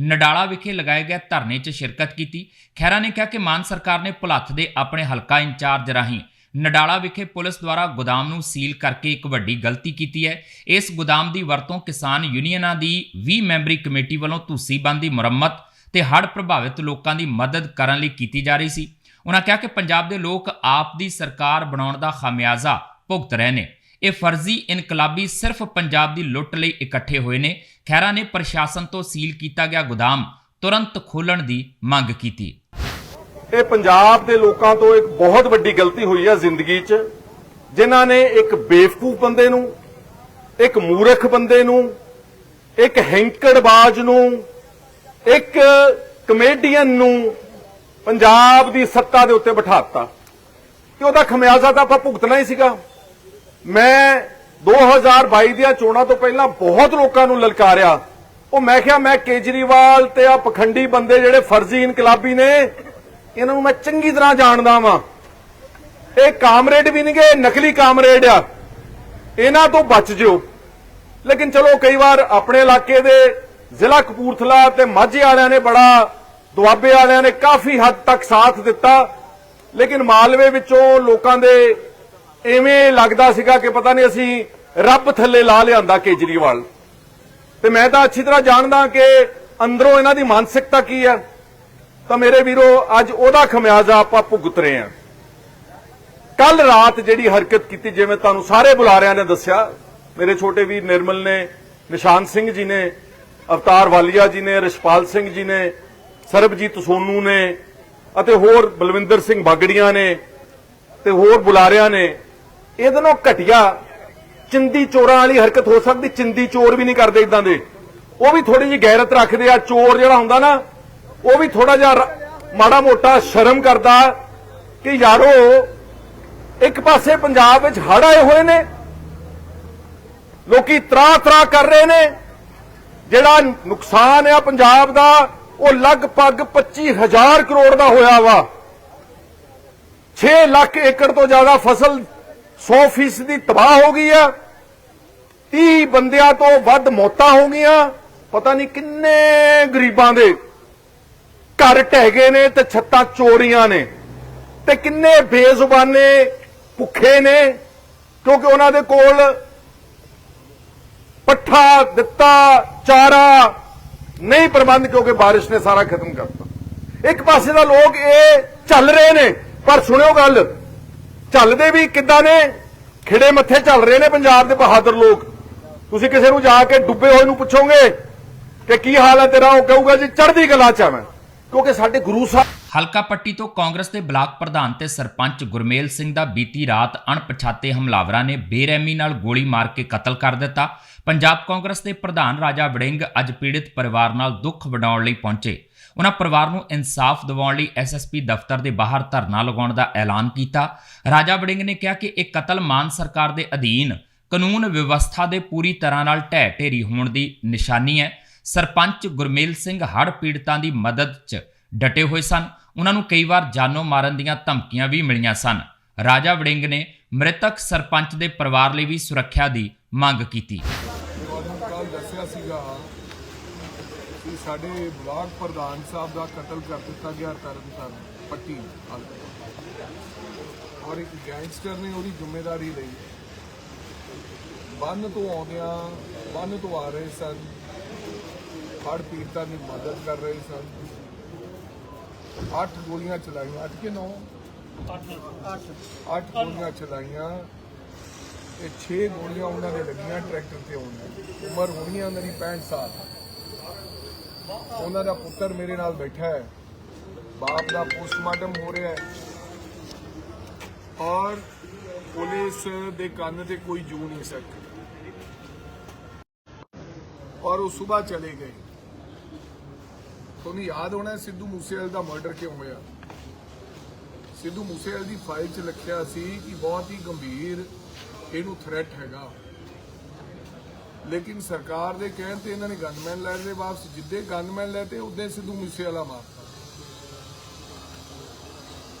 ਨਡਾਲਾ ਵਿਖੇ ਲਗਾਏ ਗਏ ਧਰਨੇ 'ਚ ਸ਼ਿਰਕਤ ਕੀਤੀ। ਖਹਿਰਾ ਨੇ ਕਿਹਾ ਕਿ ਮਾਨ ਸਰਕਾਰ ਨੇ ਭੁਲੱਥ ਦੇ ਆਪਣੇ ਹਲਕਾ ਇੰਚਾਰਜ ਰਾਹੀਂ ਨਡਾਲਾ ਵਿਖੇ ਪੁਲਿਸ ਦੁਆਰਾ ਗੋਦਾਮ ਨੂੰ ਸੀਲ ਕਰਕੇ ਇੱਕ ਵੱਡੀ ਗਲਤੀ ਕੀਤੀ ਹੈ। ਇਸ ਗੋਦਾਮ ਦੀ ਵਰਤੋਂ ਕਿਸਾਨ ਯੂਨੀਅਨਾਂ ਦੀ 20 ਮੈਂਬਰੀ ਕਮੇਟੀ ਵੱਲੋਂ ਧੂਸੀ ਬੰਦ ਦੀ ਮੁਰੰਮਤ ਤੇ ਹੜ੍ਹ ਪ੍ਰਭਾਵਿਤ ਲੋਕਾਂ ਦੀ ਮਦਦ ਕਰਨ ਲਈ ਕੀਤੀ ਜਾ ਰਹੀ ਸੀ। ਉਹਨਾਂ ਕਿਹਾ ਕਿ ਪੰਜਾਬ ਦੇ ਲੋਕ ਆਪ ਦੀ ਸਰਕਾਰ ਬਣਾਉਣ ਦਾ ਖਾਮਿਆਜ਼ਾ ਭੁਗਤ ਰਹੇ ਨੇ। ਇਹ ਫਰਜ਼ੀ ਇਨਕਲਾਬੀ ਸਿਰਫ ਪੰਜਾਬ ਦੀ ਲੁੱਟ ਲਈ ਇਕੱਠੇ ਹੋਏ ਨੇ। ਖੈਰਾ ਨੇ ਪ੍ਰਸ਼ਾਸਨ ਤੋਂ ਸੀਲ ਕੀਤਾ ਗਿਆ ਗੋਦਾਮ, ਤੁਰੰਤ ਖੋਲਣ ਦੀ ਮੰਗ ਕੀਤੀ। ਇਹ ਪੰਜਾਬ ਦੇ ਲੋਕਾਂ ਤੋਂ ਇੱਕ ਬਹੁਤ ਵੱਡੀ ਗਲਤੀ ਹੋਈ ਹੈ ਜ਼ਿੰਦਗੀ 'ਚ, ਜਿਨ੍ਹਾਂ ਨੇ ਇੱਕ ਬੇਵਕੂਫ ਬੰਦੇ ਨੂੰ, ਇੱਕ ਮੂਰਖ ਬੰਦੇ ਨੂੰ, ਇੱਕ ਹੈਂਕੜਬਾਜ਼ ਨੂੰ, ਇੱਕ ਕਮੇਡੀਅਨ ਨੂੰ ਪੰਜਾਬ ਦੀ ਸੱਤਾ ਦੇ ਉੱਤੇ ਬਿਠਾਤਾ ਕਿ ਉਹਦਾ ਖਮਿਆਜ਼ਾ ਤਾਂ ਆਪਾਂ ਭੁਗਤਣਾ ਹੀ ਸੀਗਾ। ਮੈਂ 2022 ਦੀਆਂ ਚੋਣਾਂ ਤੋਂ ਪਹਿਲਾਂ ਬਹੁਤ ਲੋਕਾਂ ਨੂੰ ਲਲਕਾਰਿਆ। ਉਹ ਮੈਂ ਕਿਹਾ, ਮੈਂ ਕੇਜਰੀਵਾਲ ਤੇ ਆ ਪਖੰਡੀ ਬੰਦੇ ਜਿਹੜੇ ਫਰਜ਼ੀ ਇਨਕਲਾਬੀ ਨੇ, ਇਹਨਾਂ ਨੂੰ ਮੈਂ ਚੰਗੀ ਤਰ੍ਹਾਂ ਜਾਣਦਾ ਵਾਂ। ਇਹ ਕਾਮਰੇਡ ਵੀ ਨਹੀਂਗੇ ਨਕਲੀ ਕਾਮਰੇਡ ਆ। ਇਹਨਾਂ ਤੋਂ ਬਚ ਜਿਓ। ਲੇਕਿਨ ਚਲੋ ਕਈ ਵਾਰ ਆਪਣੇ ਇਲਾਕੇ ਦੇ ਜ਼ਿਲ੍ਹਾ ਕਪੂਰਥਲਾ ਤੇ ਮਾਝੇ ਵਾਲਿਆਂ ਨੇ ਬੜਾ, ਦੁਆਬੇ ਵਾਲਿਆਂ ਨੇ ਕਾਫੀ ਹੱਦ ਤੱਕ ਸਾਥ ਦਿੱਤਾ। ਲੇਕਿਨ ਮਾਲਵੇ ਵਿੱਚੋਂ ਲੋਕਾਂ ਦੇ ਐਵੇਂ ਲੱਗਦਾ ਸੀਗਾ ਕਿ ਪਤਾ ਨਹੀਂ ਅਸੀਂ ਰੱਬ ਥੱਲੇ ਲਾ ਲਿਆਂਦਾ ਕੇਜਰੀਵਾਲ। ਤੇ ਮੈਂ ਤਾਂ ਅੱਛੀ ਤਰ੍ਹਾਂ ਜਾਣਦਾ ਕਿ ਅੰਦਰੋਂ ਇਹਨਾਂ ਦੀ ਮਾਨਸਿਕਤਾ ਕੀ ਹੈ ਤਾਂ ਮੇਰੇ ਵੀਰੋ, ਅੱਜ ਉਹਦਾ ਖਮਿਆਜ਼ਾ ਆਪਾਂ ਭੁਗਤ ਰਹੇ ਹਾਂ। ਕੱਲ ਰਾਤ ਜਿਹੜੀ ਹਰਕਤ ਕੀਤੀ, ਜਿਵੇਂ ਤੁਹਾਨੂੰ ਸਾਰੇ ਬੁਲਾਰਿਆਂ ਨੇ ਦੱਸਿਆ, ਮੇਰੇ ਛੋਟੇ ਵੀਰ ਨਿਰਮਲ ਨੇ, ਨਿਸ਼ਾਨ ਸਿੰਘ ਜੀ ਨੇ, ਅਵਤਾਰ ਵਾਲੀਆ ਜੀ ਨੇ ਰਿਸ਼ਪਾਲ ਸਿੰਘ ਜੀ ਨੇ, ਸਰਬਜੀਤ ਸੋਨੂ ਨੇ, ਅਤੇ ਹੋਰ ਬਲਵਿੰਦਰ ਸਿੰਘ ਬਾਗੜੀਆਂ ਨੇ, ਤੇ ਹੋਰ ਬੁਲਾਰਿਆਂ ਨੇ ਇਹਦੇ ਨਾਲ ਘਟਿਆ ਚਿੰਦੀ ਚੋਰਾਂ ਵਾਲੀ ਹਰਕਤ ਹੋ ਸਕਦੀ, ਚਿੰਦੀ ਚੋਰ ਵੀ ਨਹੀਂ ਕਰਦੇ ਇਦਾਂ ਦੇ। ਉਹ ਵੀ ਥੋੜੀ ਜਿਹੀ ਗੈਰਤ ਰੱਖਦੇ ਆ, ਚੋਰ ਜਿਹੜਾ ਹੁੰਦਾ ਨਾ, ਉਹ ਵੀ ਥੋੜਾ ਜਿਹਾ ਮਾੜਾ ਮੋਟਾ ਸ਼ਰਮ ਕਰਦਾ ਕਿ ਯਾਰੋ, ਇੱਕ ਪਾਸੇ ਪੰਜਾਬ ਵਿੱਚ ਹੜ ਆਏ ਹੋਏ ਨੇ, ਲੋਕੀ ਤਰਾ ਤਰਾ ਕਰ ਰਹੇ ਨੇ, ਜਿਹੜਾ ਨੁਕਸਾਨ ਆ ਪੰਜਾਬ ਦਾ, ਉਹ ਲਗਭਗ 25000 ਕਰੋੜ ਦਾ ਹੋਇਆ ਵਾ। 6 ਲੱਖ ਏਕੜ ਤੋਂ ਜ਼ਿਆਦਾ ਫਸਲ 100% ਦੀ ਤਬਾਹ ਹੋ ਗਈ ਆ। 30 ਬੰਦਿਆਂ ਤੋਂ ਵੱਧ ਮੌਤਾਂ ਹੋ ਗਈਆਂ। ਪਤਾ ਨਹੀਂ ਕਿੰਨੇ ਗਰੀਬਾਂ ਦੇ ਘਰ ਢਹਿ ਗਏ ਨੇ ਤੇ ਛੱਤਾਂ ਚੋਰੀਆਂ ਨੇ ਤੇ ਕਿੰਨੇ ਬੇਜ਼ੁਬਾਨੇ ਭੁੱਖੇ ਨੇ, ਕਿਉਂਕਿ ਉਹਨਾਂ ਦੇ ਕੋਲ ਪੱਠਾ ਦਿੱਤਾ, ਚਾਰਾ ਨਹੀਂ ਪ੍ਰਬੰਧ, ਕਿਉਂਕਿ ਬਾਰਿਸ਼ ਨੇ ਸਾਰਾ ਖਤਮ ਕਰਤਾ। ਇੱਕ ਪਾਸੇ ਦਾ ਲੋਕ ਇਹ ਚੱਲ ਰਹੇ ਨੇ, ਪਰ ਸੁਣਿਓ ਗੱਲ ਝੱਲਦੇ ਵੀ ਕਿੱਦਾਂ ਨੇ? ਖਿੜੇ ਮੱਥੇ ਝੱਲ ਰਹੇ ਨੇ ਪੰਜਾਬ ਦੇ ਬਹਾਦਰ ਲੋਕ। ਤੁਸੀਂ ਕਿਸੇ ਨੂੰ ਜਾ ਕੇ ਡੁੱਬੇ ਹੋਏ ਨੂੰ ਪੁੱਛੋਗੇ ਕਿ ਕੀ ਹਾਲ ਹੈ ਤੇਰਾ, ਉਹ ਕਹੂਗਾ ਜੀ, ਚੜ੍ਹਦੀ ਕਲਾ ਚ ਆ ਕਿਉਂਕਿ ਸਾਡੇ ਗੁਰੂ ਸਾਹਿਬ ਹਲਕਾ ਪੱਟੀ ਤੋਂ ਕਾਂਗਰਸ ਦੇ ਬਲਾਕ ਪ੍ਰਧਾਨ ਤੇ ਸਰਪੰਚ ਗੁਰਮੇਲ ਸਿੰਘ ਦਾ ਬੀਤੀ ਰਾਤ ਅਣਪਛਾਤੇ ਹਮਲਾਵਰਾਂ ਨੇ ਬੇਰਹਿਮੀ ਨਾਲ ਗੋਲੀ ਮਾਰ ਕੇ ਕਤਲ ਕਰ ਦਿੱਤਾ। ਪੰਜਾਬ ਕਾਂਗਰਸ ਦੇ ਪ੍ਰਧਾਨ ਰਾਜਾ ਵੜਿੰਗ ਅੱਜ ਪੀੜਿਤ ਪਰਿਵਾਰ ਨਾਲ ਦੁੱਖ ਵੰਡਾਉਣ ਲਈ ਪਹੁੰਚੇ। ਉਹਨਾਂ ਪਰਿਵਾਰ ਨੂੰ ਇਨਸਾਫ ਦਿਵਾਉਣ ਲਈ ਐਸਐਸਪੀ ਦਫ਼ਤਰ ਦੇ ਬਾਹਰ ਧਰਨਾ ਲਗਾਉਣ ਦਾ ਐਲਾਨ ਕੀਤਾ। ਰਾਜਾ ਵੜਿੰਗ ਨੇ ਕਿਹਾ ਕਿ ਇਹ ਕਤਲ ਮਾਨ ਸਰਕਾਰ ਦੇ ਅਧੀਨ ਕਾਨੂੰਨ ਵਿਵਸਥਾ ਦੇ ਪੂਰੀ ਤਰ੍ਹਾਂ ਨਾਲ ਢਹਿ ਢੇਰੀ ਹੋਣ ਦੀ ਨਿਸ਼ਾਨੀ ਹੈ। ਸਰਪੰਚ ਗੁਰਮੇਲ ਸਿੰਘ ਹੜ੍ਹ ਪੀੜਤਾਂ ਦੀ ਮਦਦ 'ਚ ਡਟੇ ਹੋਏ ਸਨ। ਉਹਨਾਂ ਨੂੰ ਕਈ ਵਾਰ ਜਾਨੋਂ ਮਾਰਨ ਦੀਆਂ ਧਮਕੀਆਂ ਵੀ ਮਿਲੀਆਂ ਸਨ। ਰਾਜਾ ਵੜਿੰਗ ਨੇ ਮ੍ਰਿਤਕ ਸਰਪੰਚ ਦੇ ਪਰਿਵਾਰ ਲਈ ਵੀ ਸੁਰੱਖਿਆ ਦੀ ਮੰਗ ਕੀਤੀ ਤੁਹਾਨੂੰ ਕੱਲ ਦੱਸਿਆ ਸੀਗਾ ਕਿ ਸਾਡੇ ਬਲਾਕ ਪ੍ਰਧਾਨ ਸਾਹਿਬ ਦਾ ਕਤਲ ਕਰ ਦਿੱਤਾ ਗਿਆ ਤਰਨਤਾਰਨ, ਪੱਟੀ ਹਲਕੇ ਔਰ ਇੱਕ ਗੈਂਗਸਟਰ ਨੇ ਉਹਦੀ ਜ਼ਿੰਮੇਵਾਰੀ ਲਈ ਬੰਨ ਤੋਂ ਆਉਂਦਿਆਂ ਬੰਨ ਤੋਂ ਆ ਰਹੇ ਸਨ। ਹੜ ਪੀੜਤਾਂ ਦੀ ਮਦਦ ਕਰ ਰਹੇ ਸਨ। ਅੱਠ ਗੋਲੀਆਂ ਚਲਾਈਆਂ। ਅੱਠ ਕਿ ਨੌ? ਅੱਠ ਗੋਲੀਆਂ ਚਲਾਈਆਂ। ਤੇ 6 ਗੋਲੀਆਂ ਉਹਨਾਂ ਦੇ ਲੱਗੀਆਂ, ਟਰੈਕਟਰ ਤੇ ਉਹਨਾਂ ਉਮਰ ਹੋਣੀ ਆ ਉਹਨਾਂ ਦੀ 65 ਸਾਲ। ਉਹਨਾਂ ਦਾ ਪੁੱਤਰ ਮੇਰੇ ਨਾਲ ਬੈਠਾ ਹੈ। ਬਾਪ ਦਾ ਪੋਸਟਮਾਰਟਮ ਹੋ ਰਿਹਾ ਹੈ। ਔਰ ਪੁਲਿਸ ਦੇ ਕੰਨ ਤੇ ਕੋਈ ਜੂ ਨਹੀਂ ਸਕਦੀ ਔਰ ਉਹ ਸਵੇਰ ਚਲੇ ਗਏ। ਤੁਹਾਨੂੰ ਯਾਦ ਹੋਣਾ ਸਿੱਧੂ ਮੂਸੇਵਾਲੇ ਦਾ ਮਰਡਰ ਕਿਉਂ ਹੋਇਆ? ਸਿੱਧੂ ਮੂਸੇਵਾਲ ਦੀ ਫਾਈਲ 'ਚ ਲਿਖਿਆ ਸੀ ਕਿ ਬਹੁਤ ਹੀ ਗੰਭੀਰ ਇਹਨੂੰ ਥ੍ਰੈਟ ਹੈਗਾ। ਲੇਕਿਨ ਸਰਕਾਰ ਦੇ ਕਹਿਣ ਤੇ ਇਹਨਾਂ ਨੇ ਗਨਮੈਨ ਲੈ ਦੇ ਵਾਪਸ, ਜਿੱਦੇ ਗਨਮੈਨ ਲੈ ਤੇ ਉਦੋਂ ਸਿੱਧੂ ਮੂਸੇਵਾਲਾ ਮਾਰਤਾ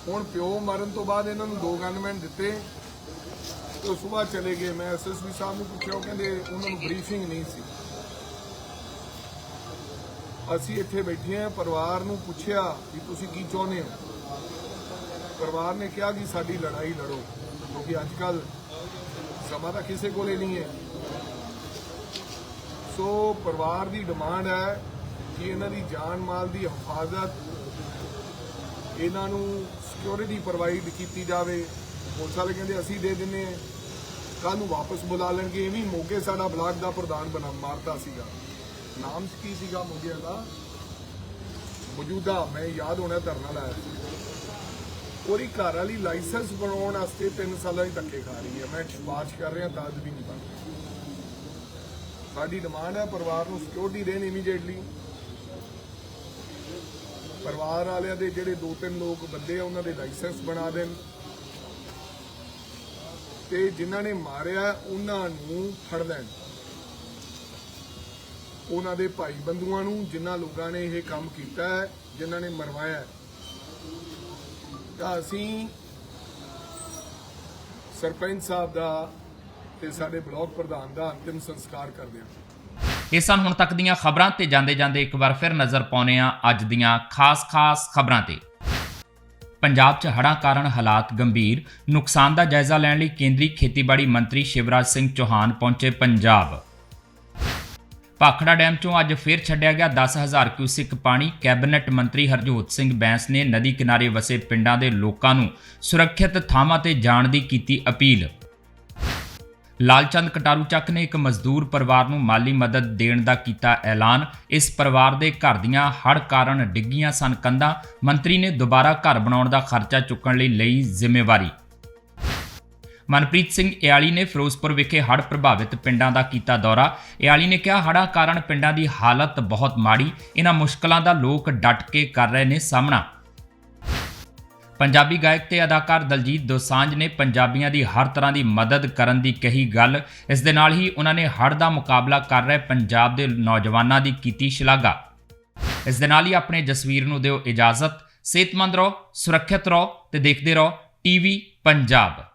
ਹੁਣ ਪਿਓ ਮਰਨ ਤੋਂ ਬਾਅਦ ਇਹਨਾਂ ਨੂੰ ਦੋ ਗਨਮੈਨ ਦਿੱਤੇ ਤੇ ਸਵੇਰ ਚਲੇ ਗਏ। ਮੈਂ ਐਸਐਸਪੀ ਸਾਹਿਬ ਨੂੰ ਪੁੱਛਿਆ, ਉਹ ਕਹਿੰਦੇ ਉਹਨਾਂ ਨੂੰ ਬਰੀਫਿੰਗ ਨਹੀਂ ਸੀ। ਅਸੀਂ ਇੱਥੇ ਬੈਠੇ ਹਾਂ, ਪਰਿਵਾਰ ਨੂੰ ਪੁੱਛਿਆ ਕਿ ਤੁਸੀਂ ਕੀ ਚਾਹੁੰਦੇ ਹੋ? ਪਰਿਵਾਰ ਨੇ ਕਿਹਾ ਕਿ ਸਾਡੀ ਲੜਾਈ ਲੜੋ, ਕਿਉਂਕਿ ਅੱਜ ਕੱਲ ਸਮਾਂ ਤਾਂ ਕਿਸੇ ਕੋਲੇ ਨਹੀਂ ਹੈ। ਸੋ ਪਰਿਵਾਰ ਦੀ ਡਿਮਾਂਡ ਹੈ ਕਿ ਇਹਨਾਂ ਦੀ ਜਾਨ ਮਾਲ ਦੀ ਹਿਫਾਜ਼ਤ ਇਹਨਾਂ ਨੂੰ ਸਿਕਿਉਰਿਟੀ ਪ੍ਰੋਵਾਈਡ ਕੀਤੀ ਜਾਵੇ। ਪੁਲਿਸ ਵਾਲੇ ਕਹਿੰਦੇ, ਅਸੀਂ ਦੇ ਦਿੰਨੇ ਹਾਂ। ਕੱਲ ਨੂੰ ਵਾਪਸ ਬੁਲਾ ਲੈਣਗੇ। ਇਹ ਵੀ ਮੋਗੇ ਸਾਡਾ ਬਲਾਕ ਦਾ ਪ੍ਰਧਾਨ ਬਣਾ, ਮਾਰਤਾ ਸੀਗਾ। ਨਾਮ ਕੀ ਸੀਗਾ ਮੋਗੇ ਦਾ? ਮੌਜੂਦਾ, ਮੈਂ ਯਾਦ ਹੋਣਾ ਧਰਨਾ ਲਾਇਆ ਉਹਦੀ ਘਰ ਵਾਲੀ ਲਾਇਸੈਂਸ ਬਣਾਉਣ ਵਾਸਤੇ 3 ਸਾਲਾਂ ਦੀ ਧੱਕੇ ਖਾ ਰਹੀ ਹੈ। ਮੈਂ ਸਿਫਾਰਿਸ਼ ਕਰ ਰਿਹਾ, ਤਾਂ ਅੱਜ ਵੀ ਨਹੀਂ ਬਣ ਸਾਡੀ ਡਿਮਾਂਡ ਹੈ, ਪਰਿਵਾਰ ਨੂੰ ਸਿਕਿਉਰਿਟੀ ਦੇਣ ਇਮੀਡੀਏਟਲੀ ਪਰਿਵਾਰ ਵਾਲਿਆਂ ਦੇ ਜਿਹੜੇ ਦੋ ਤਿੰਨ ਲੋਕ ਬੰਦੇ ਆ, ਉਹਨਾਂ ਦੇ ਲਾਇਸੈਂਸ ਬਣਾ ਦੇਣ। ਤੇ ਜਿਨ੍ਹਾਂ ਨੇ ਮਾਰਿਆ, ਉਹਨਾਂ ਨੂੰ ਫੜ ਲੈਣ। ਉਹਨਾਂ ਦੇ ਭਾਈ ਬੰਧੂਆਂ ਨੂੰ, ਜਿਨ੍ਹਾਂ ਲੋਕਾਂ ਨੇ ਇਹ ਕੰਮ ਕੀਤਾ ਹੈ, ਜਿਨ੍ਹਾਂ ਨੇ ਮਰਵਾਇਆ ਤਾਂ ਅਸੀਂ ਸਰਪੰਚ ਸਾਹਿਬ ਦਾ ਤੇ ਸਾਡੇ ਬਲਾਕ ਪ੍ਰਧਾਨ ਦਾ ਅੰਤਿਮ ਸੰਸਕਾਰ ਕਰਦੇ ਹਾਂ। ਇਹ ਸਨ ਹੁਣ ਤੱਕ ਦੀਆਂ ਖਬਰਾਂ ਤੇ ਜਾਂਦੇ ਜਾਂਦੇ ਇੱਕ ਵਾਰ ਫਿਰ ਨਜ਼ਰ ਪਾਉਨੇ ਆ ਅੱਜ ਦੀਆਂ ਖਾਸ-ਖਾਸ ਖਬਰਾਂ ਤੇ। ਪੰਜਾਬ 'ਚ ਹੜ੍ਹਾਂ ਕਾਰਨ ਹਾਲਾਤ ਗੰਭੀਰ, ਨੁਕਸਾਨ ਦਾ ਜਾਇਜ਼ਾ ਲੈਣ ਲਈ ਕੇਂਦਰੀ ਖੇਤੀਬਾੜੀ ਮੰਤਰੀ ਸ਼ਿਵਰਾਜ ਸਿੰਘ ਚੌਹਾਨ ਪਹੁੰਚੇ ਪੰਜਾਬ। ਭਾਖੜਾ ਡੈਮ 'ਚੋਂ ਅੱਜ ਫਿਰ ਛੱਡਿਆ ਗਿਆ 10000 ਕਿਊਸਿਕ ਪਾਣੀ, ਕੈਬਨਿਟ ਮੰਤਰੀ ਹਰਜੋਤ ਸਿੰਘ ਬੈਂਸ ਨੇ ਨਦੀ ਕਿਨਾਰੇ ਵਸੇ ਪਿੰਡਾਂ ਦੇ ਲੋਕਾਂ ਨੂੰ ਸੁਰੱਖਿਅਤ ਥਾਵਾਂ ਤੇ ਜਾਣ ਦੀ ਕੀਤੀ ਅਪੀਲ। ਲਾਲਚੰਦ ਕਟਾਰੂ ਚੱਕ ਨੇ ਇੱਕ ਮਜ਼ਦੂਰ ਪਰਿਵਾਰ ਨੂੰ ਮਾਲੀ ਮਦਦ ਦੇਣ ਦਾ ਕੀਤਾ ਐਲਾਨ। ਇਸ ਪਰਿਵਾਰ ਦੇ ਘਰ ਦੀਆਂ ਹੜ੍ਹ ਕਾਰਨ ਡਿੱਗੀਆਂ ਸਨ ਕੰਧਾਂ। ਮੰਤਰੀ ਨੇ ਦੁਬਾਰਾ ਘਰ ਬਣਾਉਣ ਦਾ ਖਰਚਾ ਚੁੱਕਣ ਲਈ ਲਈ ਜ਼ਿੰਮੇਵਾਰੀ। ਮਨਪ੍ਰੀਤ ਸਿੰਘ ਇਆਲੀ ਨੇ ਫਿਰੋਜ਼ਪੁਰ ਵਿਖੇ ਹੜ੍ਹ ਪ੍ਰਭਾਵਿਤ ਪਿੰਡਾਂ ਦਾ ਕੀਤਾ ਦੌਰਾ। ਇਆਲੀ ਨੇ ਕਿਹਾ, ਹੜ੍ਹਾਂ ਕਾਰਨ ਪਿੰਡਾਂ ਦੀ ਹਾਲਤ ਬਹੁਤ ਮਾੜੀ। ਇਹਨਾਂ ਮੁਸ਼ਕਲਾਂ ਦਾ ਲੋਕ ਡਟ ਕੇ ਕਰ ਰਹੇ ਨੇ ਸਾਹਮਣਾ। ਪੰਜਾਬੀ ਗਾਇਕ ਤੇ ਅਦਾਕਾਰ ਦਲਜੀਤ ਦੋਸਾਂਝ ਨੇ ਪੰਜਾਬੀਆਂ ਦੀ ਹਰ ਤਰ੍ਹਾਂ ਦੀ ਮਦਦ ਕਰਨ ਦੀ ਕਹੀ ਗੱਲ। ਇਸ ਦੇ ਨਾਲ ਹੀ ਉਹਨਾਂ ਨੇ ਹੜ੍ਹ ਦਾ ਮੁਕਾਬਲਾ ਕਰ ਰਹੇ ਪੰਜਾਬ ਦੇ ਨੌਜਵਾਨਾਂ ਦੀ ਕੀਤੀ ਸ਼ਲਾਘਾ। ਇਸ ਦੇ ਨਾਲ ਹੀ ਆਪਣੇ ਜਸਵੀਰ ਨੂੰ ਦਿਓ ਇਜਾਜ਼ਤ। ਸਿਹਤਮੰਦ ਰਹੋ, ਸੁਰੱਖਿਅਤ ਰਹੋ ਤੇ ਦੇਖਦੇ ਰਹੋ ਟੀਵੀ ਪੰਜਾਬ।